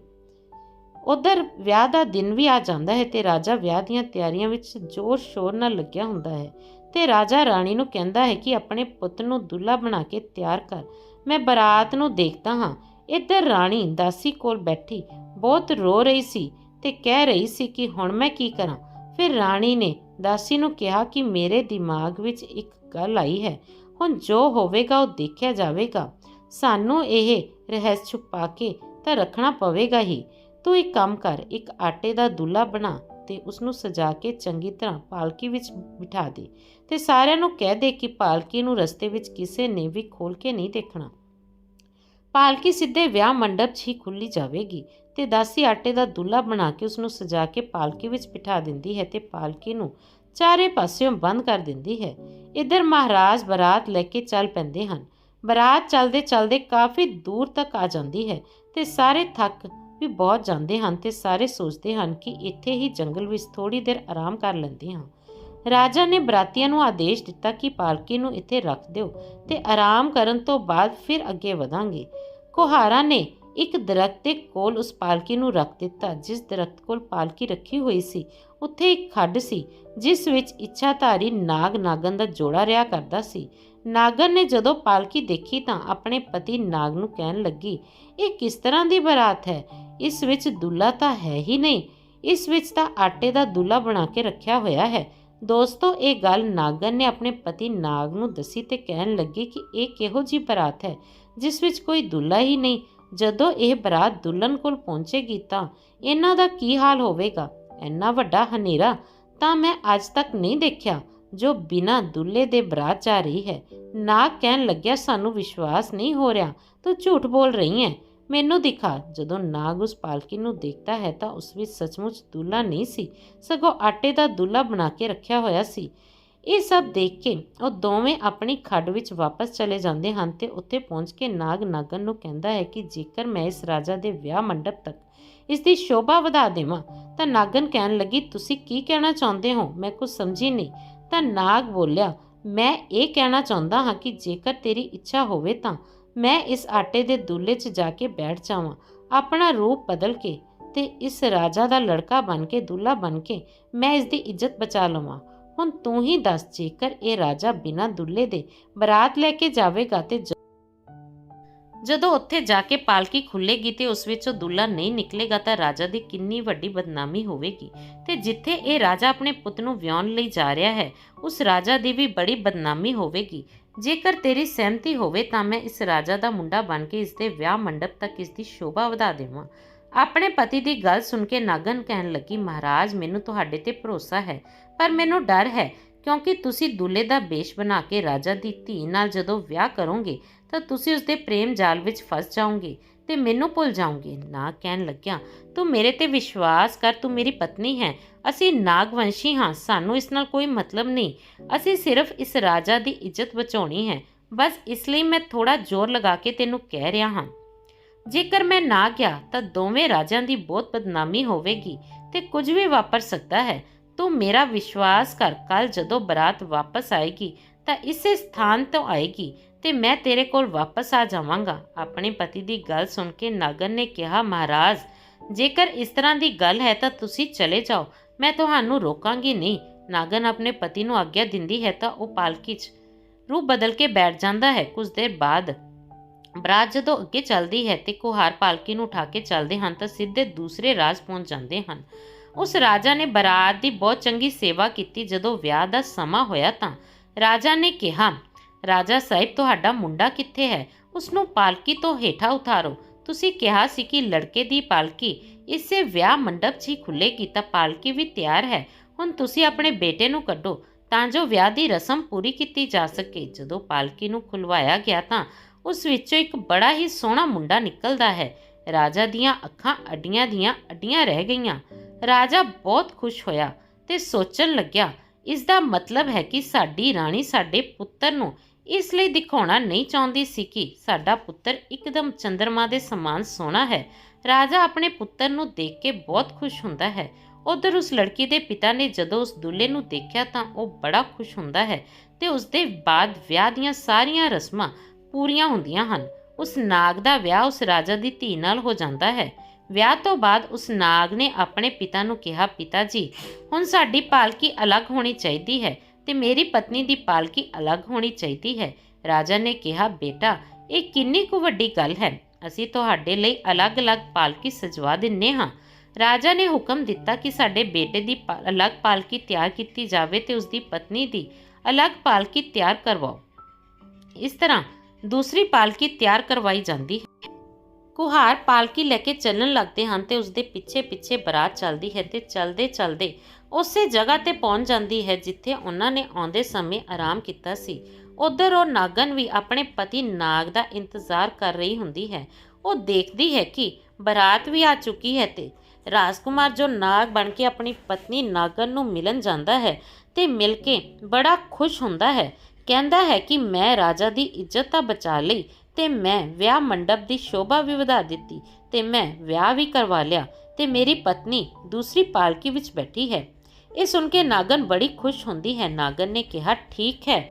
Speaker 1: ਉਧਰ ਵਿਆਹ ਦਾ ਦਿਨ ਵੀ ਆ ਜਾਂਦਾ ਹੈ ਤੇ ਰਾਜਾ ਵਿਆਹ ਦੀਆਂ ਤਿਆਰੀਆਂ ਵਿੱਚ ਜ਼ੋਰ ਸ਼ੋਰ ਨਾਲ ਲੱਗਿਆ ਹੁੰਦਾ ਹੈ ਤੇ ਰਾਜਾ ਰਾਣੀ ਨੂੰ ਕਹਿੰਦਾ ਹੈ ਕਿ ਆਪਣੇ ਪੁੱਤ ਨੂੰ ਦੁੱਲਾ ਬਣਾ ਕੇ ਤਿਆਰ ਕਰ। ਮੈਂ ਬਰਾਤ ਨੂੰ ਦੇਖਦਾ ਹਾਂ। ਇੱਧਰ ਰਾਣੀ ਦਾਸੀ ਕੋਲ ਬੈਠੀ ਬਹੁਤ ਰੋ ਰਹੀ ਸੀ ਤੇ ਕਹਿ ਰਹੀ ਸੀ ਕਿ ਹੁਣ ਮੈਂ ਕੀ ਕਰਾਂ? ਫਿਰ ਰਾਣੀ ਨੇ ਦਾਸੀ ਨੂੰ ਕਿਹਾ ਕਿ ਮੇਰੇ ਦਿਮਾਗ ਵਿੱਚ ਇੱਕ ਗੱਲ ਆਈ ਹੈ। ਹੁਣ ਜੋ ਹੋਵੇਗਾ ਉਹ ਦੇਖਿਆ ਜਾਵੇਗਾ। ਸਾਨੂੰ ਇਹ ਰਹੱਸ ਛੁਪਾ ਕੇ ਤਾਂ ਰੱਖਣਾ ਪਵੇਗਾ ਹੀ। ਤੂੰ ਇੱਕ ਕੰਮ ਕਰ, ਇੱਕ ਆਟੇ ਦਾ ਦੁੱਲਾ ਬਣਾ ਤੇ ਉਸ ਨੂੰ ਸਜਾ ਕੇ ਚੰਗੀ ਤਰ੍ਹਾਂ ਪਾਲਕੀ ਵਿੱਚ ਬਿਠਾ ਦੇ ਤੇ ਸਾਰਿਆਂ ਨੂੰ ਕਹਿ ਦੇ ਕਿ ਪਾਲਕੀ ਨੂੰ ਰਸਤੇ ਵਿੱਚ ਕਿਸੇ ਨੇ ਵੀ ਖੋਲ ਕੇ ਨਹੀਂ ਦੇਖਣਾ। ਪਾਲਕੀ ਸਿੱਧੇ ਵਿਆਹ ਮੰਡਪ 'ਚ ਹੀ ਖੁੱਲੀ ਜਾਵੇਗੀ ਤੇ ਦਾਸੀ ਆਟੇ ਦਾ ਦੁੱਲਾ ਬਣਾ ਕੇ ਉਸ ਨੂੰ ਸਜਾ ਕੇ ਪਾਲਕੀ ਵਿੱਚ ਬਿਠਾ ਦਿੰਦੀ ਹੈ ਤੇ ਪਾਲਕੀ ਨੂੰ ਚਾਰੇ ਪਾਸਿਓਂ ਬੰਦ ਕਰ ਦਿੰਦੀ ਹੈ। ਇੱਧਰ ਮਹਾਰਾਜ ਬਰਾਤ ਲੈ ਕੇ ਚੱਲ ਪੈਂਦੇ ਹਨ। ਬਰਾਤ ਚਲਦੇ ਚਲਦੇ ਕਾਫੀ ਦੂਰ ਤੱਕ ਆ ਜਾਂਦੀ ਹੈ ਤੇ ਸਾਰੇ ਥੱਕ ਵੀ ਬਹੁਤ ਜਾਂਦੇ ਹਨ ਤੇ ਸਾਰੇ ਸੋਚਦੇ ਹਨ ਕਿ ਇੱਥੇ ਹੀ ਜੰਗਲ ਵਿੱਚ ਥੋੜੀ ਦੇਰ ਆਰਾਮ ਕਰ ਲੈਂਦੇ ਹਾਂ। ਰਾਜਾ ਨੇ ਬਰਾਤੀਆਂ ਨੂੰ ਆਦੇਸ਼ ਦਿੱਤਾ ਕਿ ਪਾਲਕੀ ਨੂੰ ਇੱਥੇ ਰੱਖ ਦਿਓ ਤੇ ਆਰਾਮ ਕਰਨ ਤੋਂ ਬਾਅਦ ਫਿਰ ਅੱਗੇ ਵਧਾਂਗੇ। ਕੋਹਾਰਾ ਨੇ ਇੱਕ ਦਰਖਤ ਦੇ ਕੋਲ ਉਸ ਪਾਲਕੀ ਨੂੰ ਰੱਖ ਦਿੱਤਾ, ਜਿਸ ਦਰਖਤ ਕੋਲ ਪਾਲਕੀ ਰੱਖੀ ਹੋਈ ਸੀ। ਉੱਥੇ ਇੱਕ ਖੱਡ ਸੀ, ਜਿਸ ਵਿੱਚ ਇੱਛਾਧਾਰੀ ਨਾਗ ਨਾਗਨ ਦਾ ਜੋੜਾ ਰਿਹਾ ਕਰਦਾ ਸੀ। ਨਾਗਰ ਨੇ ਜਦੋਂ ਪਾਲਕੀ ਦੇਖੀ ਤਾਂ ਆਪਣੇ ਪਤੀ ਨਾਗ ਨੂੰ ਕਹਿਣ ਲੱਗੀ, ਇਹ ਕਿਸ ਤਰ੍ਹਾਂ ਦੀ ਬਰਾਤ ਹੈ? ਇਸ ਵਿੱਚ ਦੁੱਲਾ ਤਾਂ ਹੈ ਹੀ ਨਹੀਂ। ਇਸ ਵਿੱਚ ਤਾਂ ਆਟੇ ਦਾ ਦੁੱਲਾ ਬਣਾ ਕੇ ਰੱਖਿਆ ਹੋਇਆ ਹੈ। ਦੋਸਤੋ, ਇਹ ਗੱਲ ਨਾਗਨ ਨੇ ਆਪਣੇ ਪਤੀ ਨਾਗ ਨੂੰ ਦੱਸੀ ਤੇ ਕਹਿਣ ਲੱਗੀ ਕਿ ਇਹ ਕਿਹੋ ਜੀ ਬਰਾਤ ਹੈ, ਜਿਸ ਵਿੱਚ ਕੋਈ ਦੁੱਲਾ ਹੀ ਨਹੀਂ। ਜਦੋਂ ਇਹ ਬਰਾਤ ਦੁਲਹਨ ਕੋਲ ਪਹੁੰਚੇਗੀ ਤਾਂ ਇਹਨਾਂ ਦਾ ਕੀ ਹਾਲ ਹੋਵੇਗਾ? ਇੰਨਾ ਵੱਡਾ ਹਨੇਰਾ ਤਾਂ ਮੈਂ ਅੱਜ ਤੱਕ ਨਹੀਂ ਦੇਖਿਆ। ਜੋ ਬਿਨਾਂ ਦੁੱਲੇ ਦੇ ਬਰਾਤ ਜਾ ਰਹੀ ਹੈ। ਨਾਗ ਕਹਿਣ ਲੱਗਿਆ, ਸਾਨੂੰ ਵਿਸ਼ਵਾਸ ਨਹੀਂ ਹੋ ਰਿਹਾ। ਤੂੰ ਝੂਠ ਬੋਲ ਰਹੀ ਹੈ। ਮੈਨੂੰ ਦਿਖਾ। ਜਦੋਂ ਨਾਗ ਉਸ ਪਾਲਕੀ ਨੂੰ ਦੇਖਦਾ ਹੈ ਤਾਂ ਉਸ ਵਿੱਚ ਸੱਚਮੁੱਚ ਦੁੱਲਾ ਨਹੀਂ ਸੀ। ਸਗੋਂ ਆਟੇ ਦਾ ਦੁੱਲਾ ਬਣਾ ਕੇ ਰੱਖਿਆ ਹੋਇਆ ਸੀ। ਇਹ ਸਭ ਦੇਖ ਕੇ ਉਹ ਦੋਵੇਂ ਆਪਣੀ ਖੱਡ ਵਿੱਚ ਵਾਪਸ ਚਲੇ ਜਾਂਦੇ ਹਨ ਤੇ ਉੱਥੇ ਪਹੁੰਚ ਕੇ ਨਾਗ ਨਾਗਨ ਨੂੰ ਕਹਿੰਦਾ ਹੈ ਕਿ ਜੇਕਰ ਮੈਂ ਇਸ ਰਾਜਾ ਦੇ ਵਿਆਹ ਮੰਡਪ ਤੱਕ ਇਸ ਦੀ ਸ਼ੋਭਾ ਵਧਾ ਦੇਵਾਂ ਤਾਂ ਨਾਗਨ ਕਹਿਣ ਲੱਗੀ, ਤੁਸੀਂ ਕੀ ਕਹਿਣਾ ਚਾਹੁੰਦੇ ਹੋ? ਮੈਂ ਕੁਝ ਸਮਝੀ ਨਹੀਂ। ਤਾਂ ਨਾਗ ਬੋਲਿਆ, ਮੈਂ ਇਹ ਕਹਿਣਾ ਚਾਹੁੰਦਾ ਹਾਂ ਕਿ ਜੇਕਰ ਤੇਰੀ ਇੱਛਾ ਹੋਵੇ ਤਾਂ ਮੈਂ ਇਸ ਆਟੇ ਦੇ ਦੁੱਲੇ 'ਚ ਜਾ ਕੇ ਬੈਠ ਜਾਵਾਂ। ਆਪਣਾ ਰੂਪ ਬਦਲ ਕੇ ਤੇ ਇਸ ਰਾਜਾ ਦਾ ਲੜਕਾ ਬਣ ਕੇ, ਦੁੱਲਾ ਬਣ ਕੇ ਮੈਂ ਇਸ ਦੀ ਇੱਜ਼ਤ ਬਚਾ ਲਵਾਂ। ਹੁਣ ਤੂੰ ਹੀ ਦੱਸ, ਜੇਕਰ ਇਹ ਰਾਜਾ ਬਿਨਾਂ ਦੁੱਲੇ ਦੇ ਬਰਾਤ ਲੈ ਕੇ ਜਾਵੇਗਾ ਤੇ ਜਦੋਂ ਉੱਥੇ ਜਾ ਕੇ ਪਾਲਕੀ ਖੁੱਲੇਗੀ ਤੇ ਉਸ ਵਿੱਚੋਂ ਦੁੱਲਾ ਨਹੀਂ ਨਿਕਲੇਗਾ ਤਾਂ ਰਾਜਾ ਦੀ ਕਿੰਨੀ ਵੱਡੀ ਬਦਨਾਮੀ ਹੋਵੇਗੀ। ਤੇ ਜਿੱਥੇ ਇਹ ਰਾਜਾ ਆਪਣੇ ਪੁੱਤ ਨੂੰ ਵਿਆਹਣ ਲਈ ਜਾ ਰਿਹਾ ਹੈ, ਉਸ ਰਾਜਾ ਦੀ ਵੀ ਬੜੀ ਬਦਨਾਮੀ ਹੋਵੇਗੀ। ਜੇਕਰ ਤੇਰੀ ਸਹਿਮਤੀ ਹੋਵੇ ਤਾਂ ਮੈਂ ਇਸ ਰਾਜਾ ਦਾ ਮੁੰਡਾ ਬਣ ਕੇ ਇਸ ਦੇ ਵਿਆਹ ਮੰਡਪ ਤੱਕ ਇਸ ਦੀ ਸ਼ੋਭਾ ਵਧਾ ਦੇਵਾਂ। ਆਪਣੇ ਪਤੀ ਦੀ ਗੱਲ ਸੁਣ ਕੇ ਨਾਗਨ ਕਹਿਣ ਲੱਗੀ, ਮਹਾਰਾਜ, ਮੈਨੂੰ ਤੁਹਾਡੇ ਤੇ ਭਰੋਸਾ ਹੈ, ਪਰ ਮੈਨੂੰ ਡਰ ਹੈ, ਕਿਉਂਕਿ ਤੁਸੀਂ ਦੁੱਲੇ ਦਾ ਬੇਸ਼ ਬਣਾ ਕੇ ਰਾਜਾ ਦੀ ਧੀ ਨਾਲ ਜਦੋਂ ਵਿਆਹ ਕਰੋਗੇ ਤਾਂ ਤੁਸੀਂ ਉਸਦੇ ਪ੍ਰੇਮ ਜਾਲ ਵਿੱਚ ਫਸ ਜਾਓਗੇ ਤੇ ਮੈਨੂੰ ਭੁੱਲ ਜਾਓਗੇ। ਨਾ ਕਹਿਣ ਲੱਗਿਆ, ਤੂੰ ਮੇਰੇ ਤੇ ਵਿਸ਼ਵਾਸ ਕਰ, ਤੂੰ ਮੇਰੀ ਪਤਨੀ ਹੈ। ਅਸੀਂ ਨਾਗਵੰਸ਼ੀ ਹਾਂ, ਸਾਨੂੰ ਇਸ ਨਾਲ ਕੋਈ ਮਤਲਬ ਨਹੀਂ। ਅਸੀਂ ਸਿਰਫ ਇਸ ਰਾਜਾ ਦੀ ਇੱਜ਼ਤ ਬਚਾਉਣੀ ਹੈ। ਬਸ ਇਸ ਲਈ ਮੈਂ ਥੋੜਾ ਜ਼ੋਰ ਲਗਾ ਕੇ ਤੈਨੂੰ ਕਹਿ ਰਿਹਾ ਹਾਂ। ਜੇਕਰ ਮੈਂ ਨਾ ਗਿਆ, ਤਾਂ ਦੋਵੇਂ ਰਾਜਿਆਂ ਦੀ ਬਹੁਤ ਬਦਨਾਮੀ ਹੋਵੇਗੀ ਤੇ ਕੁਝ ਵੀ ਵਾਪਰ ਸਕਦਾ ਹੈ। ਤੂੰ ਮੇਰਾ ਵਿਸ਼ਵਾਸ ਕਰ ਕੱਲ ਜਦੋਂ ਬਰਾਤ ਵਾਪਸ ਆਏਗੀ, ਤਾਂ ਇਸੇ ਸਥਾਨ ਤੋਂ ਆਏਗੀ। ਤੇ ਮੈਂ ਤੇਰੇ ਕੋਲ ਵਾਪਸ ਆ ਜਾਵਾਂਗਾ। ਆਪਣੇ ਪਤੀ ਦੀ ਗੱਲ ਸੁਣ ਕੇ ਨਾਗਨ ਨੇ ਕਿਹਾ, ਮਹਾਰਾਜ, ਜੇਕਰ ਇਸ ਤਰ੍ਹਾਂ ਦੀ ਗੱਲ ਹੈ ਤਾਂ ਤੁਸੀਂ ਚਲੇ ਜਾਓ। ਮੈਂ ਤੁਹਾਨੂੰ ਰੋਕਾਂਗੀ ਨਹੀਂ ਨਾਗਨ ਆਪਣੇ ਪਤੀ ਨੂੰ ਆਗਿਆ ਦਿੰਦੀ ਹੈ ਤਾਂ ਉਹ ਪਾਲਕੀ 'ਚ ਰੂਪ ਬਦਲ ਕੇ ਬੈਠ ਜਾਂਦਾ ਹੈ। ਕੁਝ ਦੇਰ ਬਾਅਦ ਬਰਾਤ ਜਦੋਂ ਅੱਗੇ ਚੱਲਦੀ ਹੈ ਤੇ ਕੁਹਾਰ ਪਾਲਕੀ ਨੂੰ ਉਠਾ ਕੇ ਚੱਲਦੇ ਹਨ ਤਾਂ ਸਿੱਧੇ ਦੂਸਰੇ ਰਾਜ ਪਹੁੰਚ ਜਾਂਦੇ ਹਨ। ਉਸ ਰਾਜਾ ਨੇ ਬਰਾਤ ਦੀ ਬਹੁਤ ਚੰਗੀ ਸੇਵਾ ਕੀਤੀ। ਜਦੋਂ ਵਿਆਹ ਦਾ ਸਮਾਂ ਹੋਇਆ ਤਾਂ ਰਾਜਾ ਨੇ ਕਿਹਾ ਰਾਜਾ ਸਾਹਿਬ, ਤੁਹਾਡਾ ਮੁੰਡਾ ਕਿੱਥੇ ਹੈ? ਉਸ ਨੂੰ ਪਾਲਕੀ ਤੋਂ ਹੇਠਾਂ ਉਤਾਰੋ। ਤੁਸੀਂ ਕਿਹਾ ਸੀ ਕਿ ਲੜਕੇ ਦੀ ਪਾਲਕੀ, ਇਸੇ ਵਿਆਹ ਮੰਡਪ 'ਚ ਹੀ ਖੁੱਲੇਗੀ ਤਾਂ ਪਾਲਕੀ ਵੀ ਤਿਆਰ ਹੈ। ਹੁਣ ਤੁਸੀਂ ਆਪਣੇ ਬੇਟੇ ਨੂੰ ਕੱਢੋ, ਤਾਂ ਜੋ ਵਿਆਹ ਦੀ ਰਸਮ ਪੂਰੀ ਕੀਤੀ ਜਾ ਸਕੇ। ਜਦੋਂ ਪਾਲਕੀ ਨੂੰ ਖੁਲਵਾਇਆ ਗਿਆ ਤਾਂ ਉਸ ਵਿੱਚੋਂ ਇੱਕ ਬੜਾ ਹੀ ਸੋਹਣਾ ਮੁੰਡਾ ਨਿਕਲਦਾ ਹੈ। ਰਾਜਾ ਦੀਆਂ ਅੱਖਾਂ ਅੱਡੀਆਂ ਦੀਆਂ ਅੱਡੀਆਂ ਰਹਿ ਗਈਆਂ। ਰਾਜਾ ਬਹੁਤ ਖੁਸ਼ ਹੋਇਆ ਤੇ ਸੋਚਣ ਲੱਗਿਆ ਇਸ ਦਾ ਮਤਲਬ ਹੈ ਕਿ ਸਾਡੀ ਰਾਣੀ ਸਾਡੇ ਪੁੱਤਰ ਨੂੰ ਇਸ ਲਈ ਦਿਖਾਉਣਾ ਨਹੀਂ ਚਾਹੁੰਦੀ ਸੀ ਕਿ ਸਾਡਾ ਪੁੱਤਰ ਇੱਕਦਮ ਚੰਦਰਮਾ ਦੇ ਸਮਾਨ ਸੋਹਣਾ ਹੈ। ਰਾਜਾ ਆਪਣੇ ਪੁੱਤਰ ਨੂੰ ਦੇਖ ਕੇ ਬਹੁਤ ਖੁਸ਼ ਹੁੰਦਾ ਹੈ। ਉਧਰ ਉਸ ਲੜਕੀ ਦੇ ਪਿਤਾ ਨੇ ਜਦੋਂ ਉਸ ਦੁੱਲੇ ਨੂੰ ਦੇਖਿਆ ਤਾਂ ਉਹ ਬੜਾ ਖੁਸ਼ ਹੁੰਦਾ ਹੈ ਤੇ ਉਸ ਦੇ ਬਾਅਦ ਵਿਆਹ ਦੀਆਂ ਸਾਰੀਆਂ ਰਸਮਾਂ ਪੂਰੀਆਂ ਹੁੰਦੀਆਂ ਹਨ। ਉਸ ਨਾਗ ਦਾ ਵਿਆਹ ਉਸ ਰਾਜਾ ਦੀ ਧੀ ਨਾਲ ਹੋ ਜਾਂਦਾ ਹੈ। ਵਿਆਹ ਤੋਂ ਬਾਅਦ ਉਸ ਨਾਗ ਨੇ ਆਪਣੇ ਪਿਤਾ ਨੂੰ ਕਿਹਾ, ਪਿਤਾ ਜੀ, ਹੁਣ ਸਾਡੀ ਪਾਲਕੀ ਅਲੱਗ ਹੋਣੀ ਚਾਹੀਦੀ ਹੈ? ਤੇ ਮੇਰੀ ਪਤਨੀ ਦੀ ਪਾਲਕੀ ਅਲੱਗ ਹੋਣੀ ਚਾਹੀਦੀ ਹੈ। ਰਾਜਾ ਨੇ ਕਿਹਾ, ਬੇਟਾ, ਇਹ ਕਿੰਨੀ ਕੁ ਵੱਡੀ ਗੱਲ ਹੈ। ਅਸੀਂ ਤੁਹਾਡੇ ਲਈ ਅਲੱਗ-ਅਲੱਗ ਪਾਲਕੀ ਸਜਵਾ ਦਿੰਨੇ ਹਾਂ। ਰਾਜਾ ਨੇ ਹੁਕਮ ਦਿੱਤਾ ਕਿ ਸਾਡੇ ਬੇਟੇ ਦੀ ਅਲੱਗ ਪਾਲਕੀ ਤਿਆਰ ਕੀਤੀ ਜਾਵੇ ਤੇ ਉਸ ਦੀ ਪਤਨੀ ਦੀ ਅਲੱਗ ਪਾਲਕੀ ਤਿਆਰ ਕਰਵਾਓ। ਇਸ ਤਰ੍ਹਾਂ ਦੂਸਰੀ ਪਾਲਕੀ ਤਿਆਰ ਕਰਵਾਈ ਜਾਂਦੀ ਹੈ। ਕੁਹਾਰ ਪਾਲਕੀ ਲੈ ਕੇ ਚੱਲਣ ਲੱਗਦੇ ਹਨ ਤੇ ਉਸ ਦੇ ਪਿੱਛੇ ਪਿੱਛੇ ਬਰਾਤ ਚੱਲਦੀ ਹੈ ਤੇ ਚਲਦੇ ਚਲਦੇ ਉਸੇ ਜਗ੍ਹਾ ਤੇ ਪਹੁੰਚ ਜਾਂਦੀ ਹੈ ਜਿੱਥੇ ਉਹਨਾਂ ਨੇ ਆਉਂਦੇ ਸਮੇਂ ਆਰਾਮ ਕੀਤਾ ਸੀ। ਉਧਰ ਉਹ ਨਾਗਨ ਵੀ ਆਪਣੇ ਪਤੀ ਨਾਗ ਦਾ ਇੰਤਜ਼ਾਰ ਕਰ ਰਹੀ ਹੁੰਦੀ ਹੈ। ਉਹ ਦੇਖਦੀ ਹੈ ਕਿ ਬਰਾਤ ਵੀ ਆ ਚੁੱਕੀ ਹੈ ਤੇ ਰਾਜਕੁਮਾਰ ਜੋ ਨਾਗ ਬਣ ਕੇ ਆਪਣੀ ਪਤਨੀ ਨਾਗਨ ਨੂੰ ਮਿਲਣ ਜਾਂਦਾ ਹੈ ਤੇ ਮਿਲ ਕੇ ਬੜਾ ਖੁਸ਼ ਹੁੰਦਾ ਹੈ। ਕਹਿੰਦਾ ਹੈ ਕਿ ਮੈਂ ਰਾਜਾ ਦੀ ਇੱਜ਼ਤ ਤਾਂ ਬਚਾ ਲਈ ਤੇ ਮੈਂ ਵਿਆਹ ਮੰਡਪ ਦੀ ਸ਼ੋਭਾ ਵੀ ਵਧਾ ਦਿੱਤੀ ਤੇ ਮੈਂ ਵਿਆਹ ਵੀ ਕਰਵਾ ਲਿਆ ਤੇ ਮੇਰੀ ਪਤਨੀ ਦੂਸਰੀ ਪਾਲਕੀ ਵਿੱਚ ਬੈਠੀ ਹੈ। ਇਹ ਸੁਣ ਕੇ ਨਾਗਨ ਬੜੀ ਖੁਸ਼ ਹੁੰਦੀ ਹੈ। ਨਾਗਨ ਨੇ ਕਿਹਾ, ਠੀਕ ਹੈ।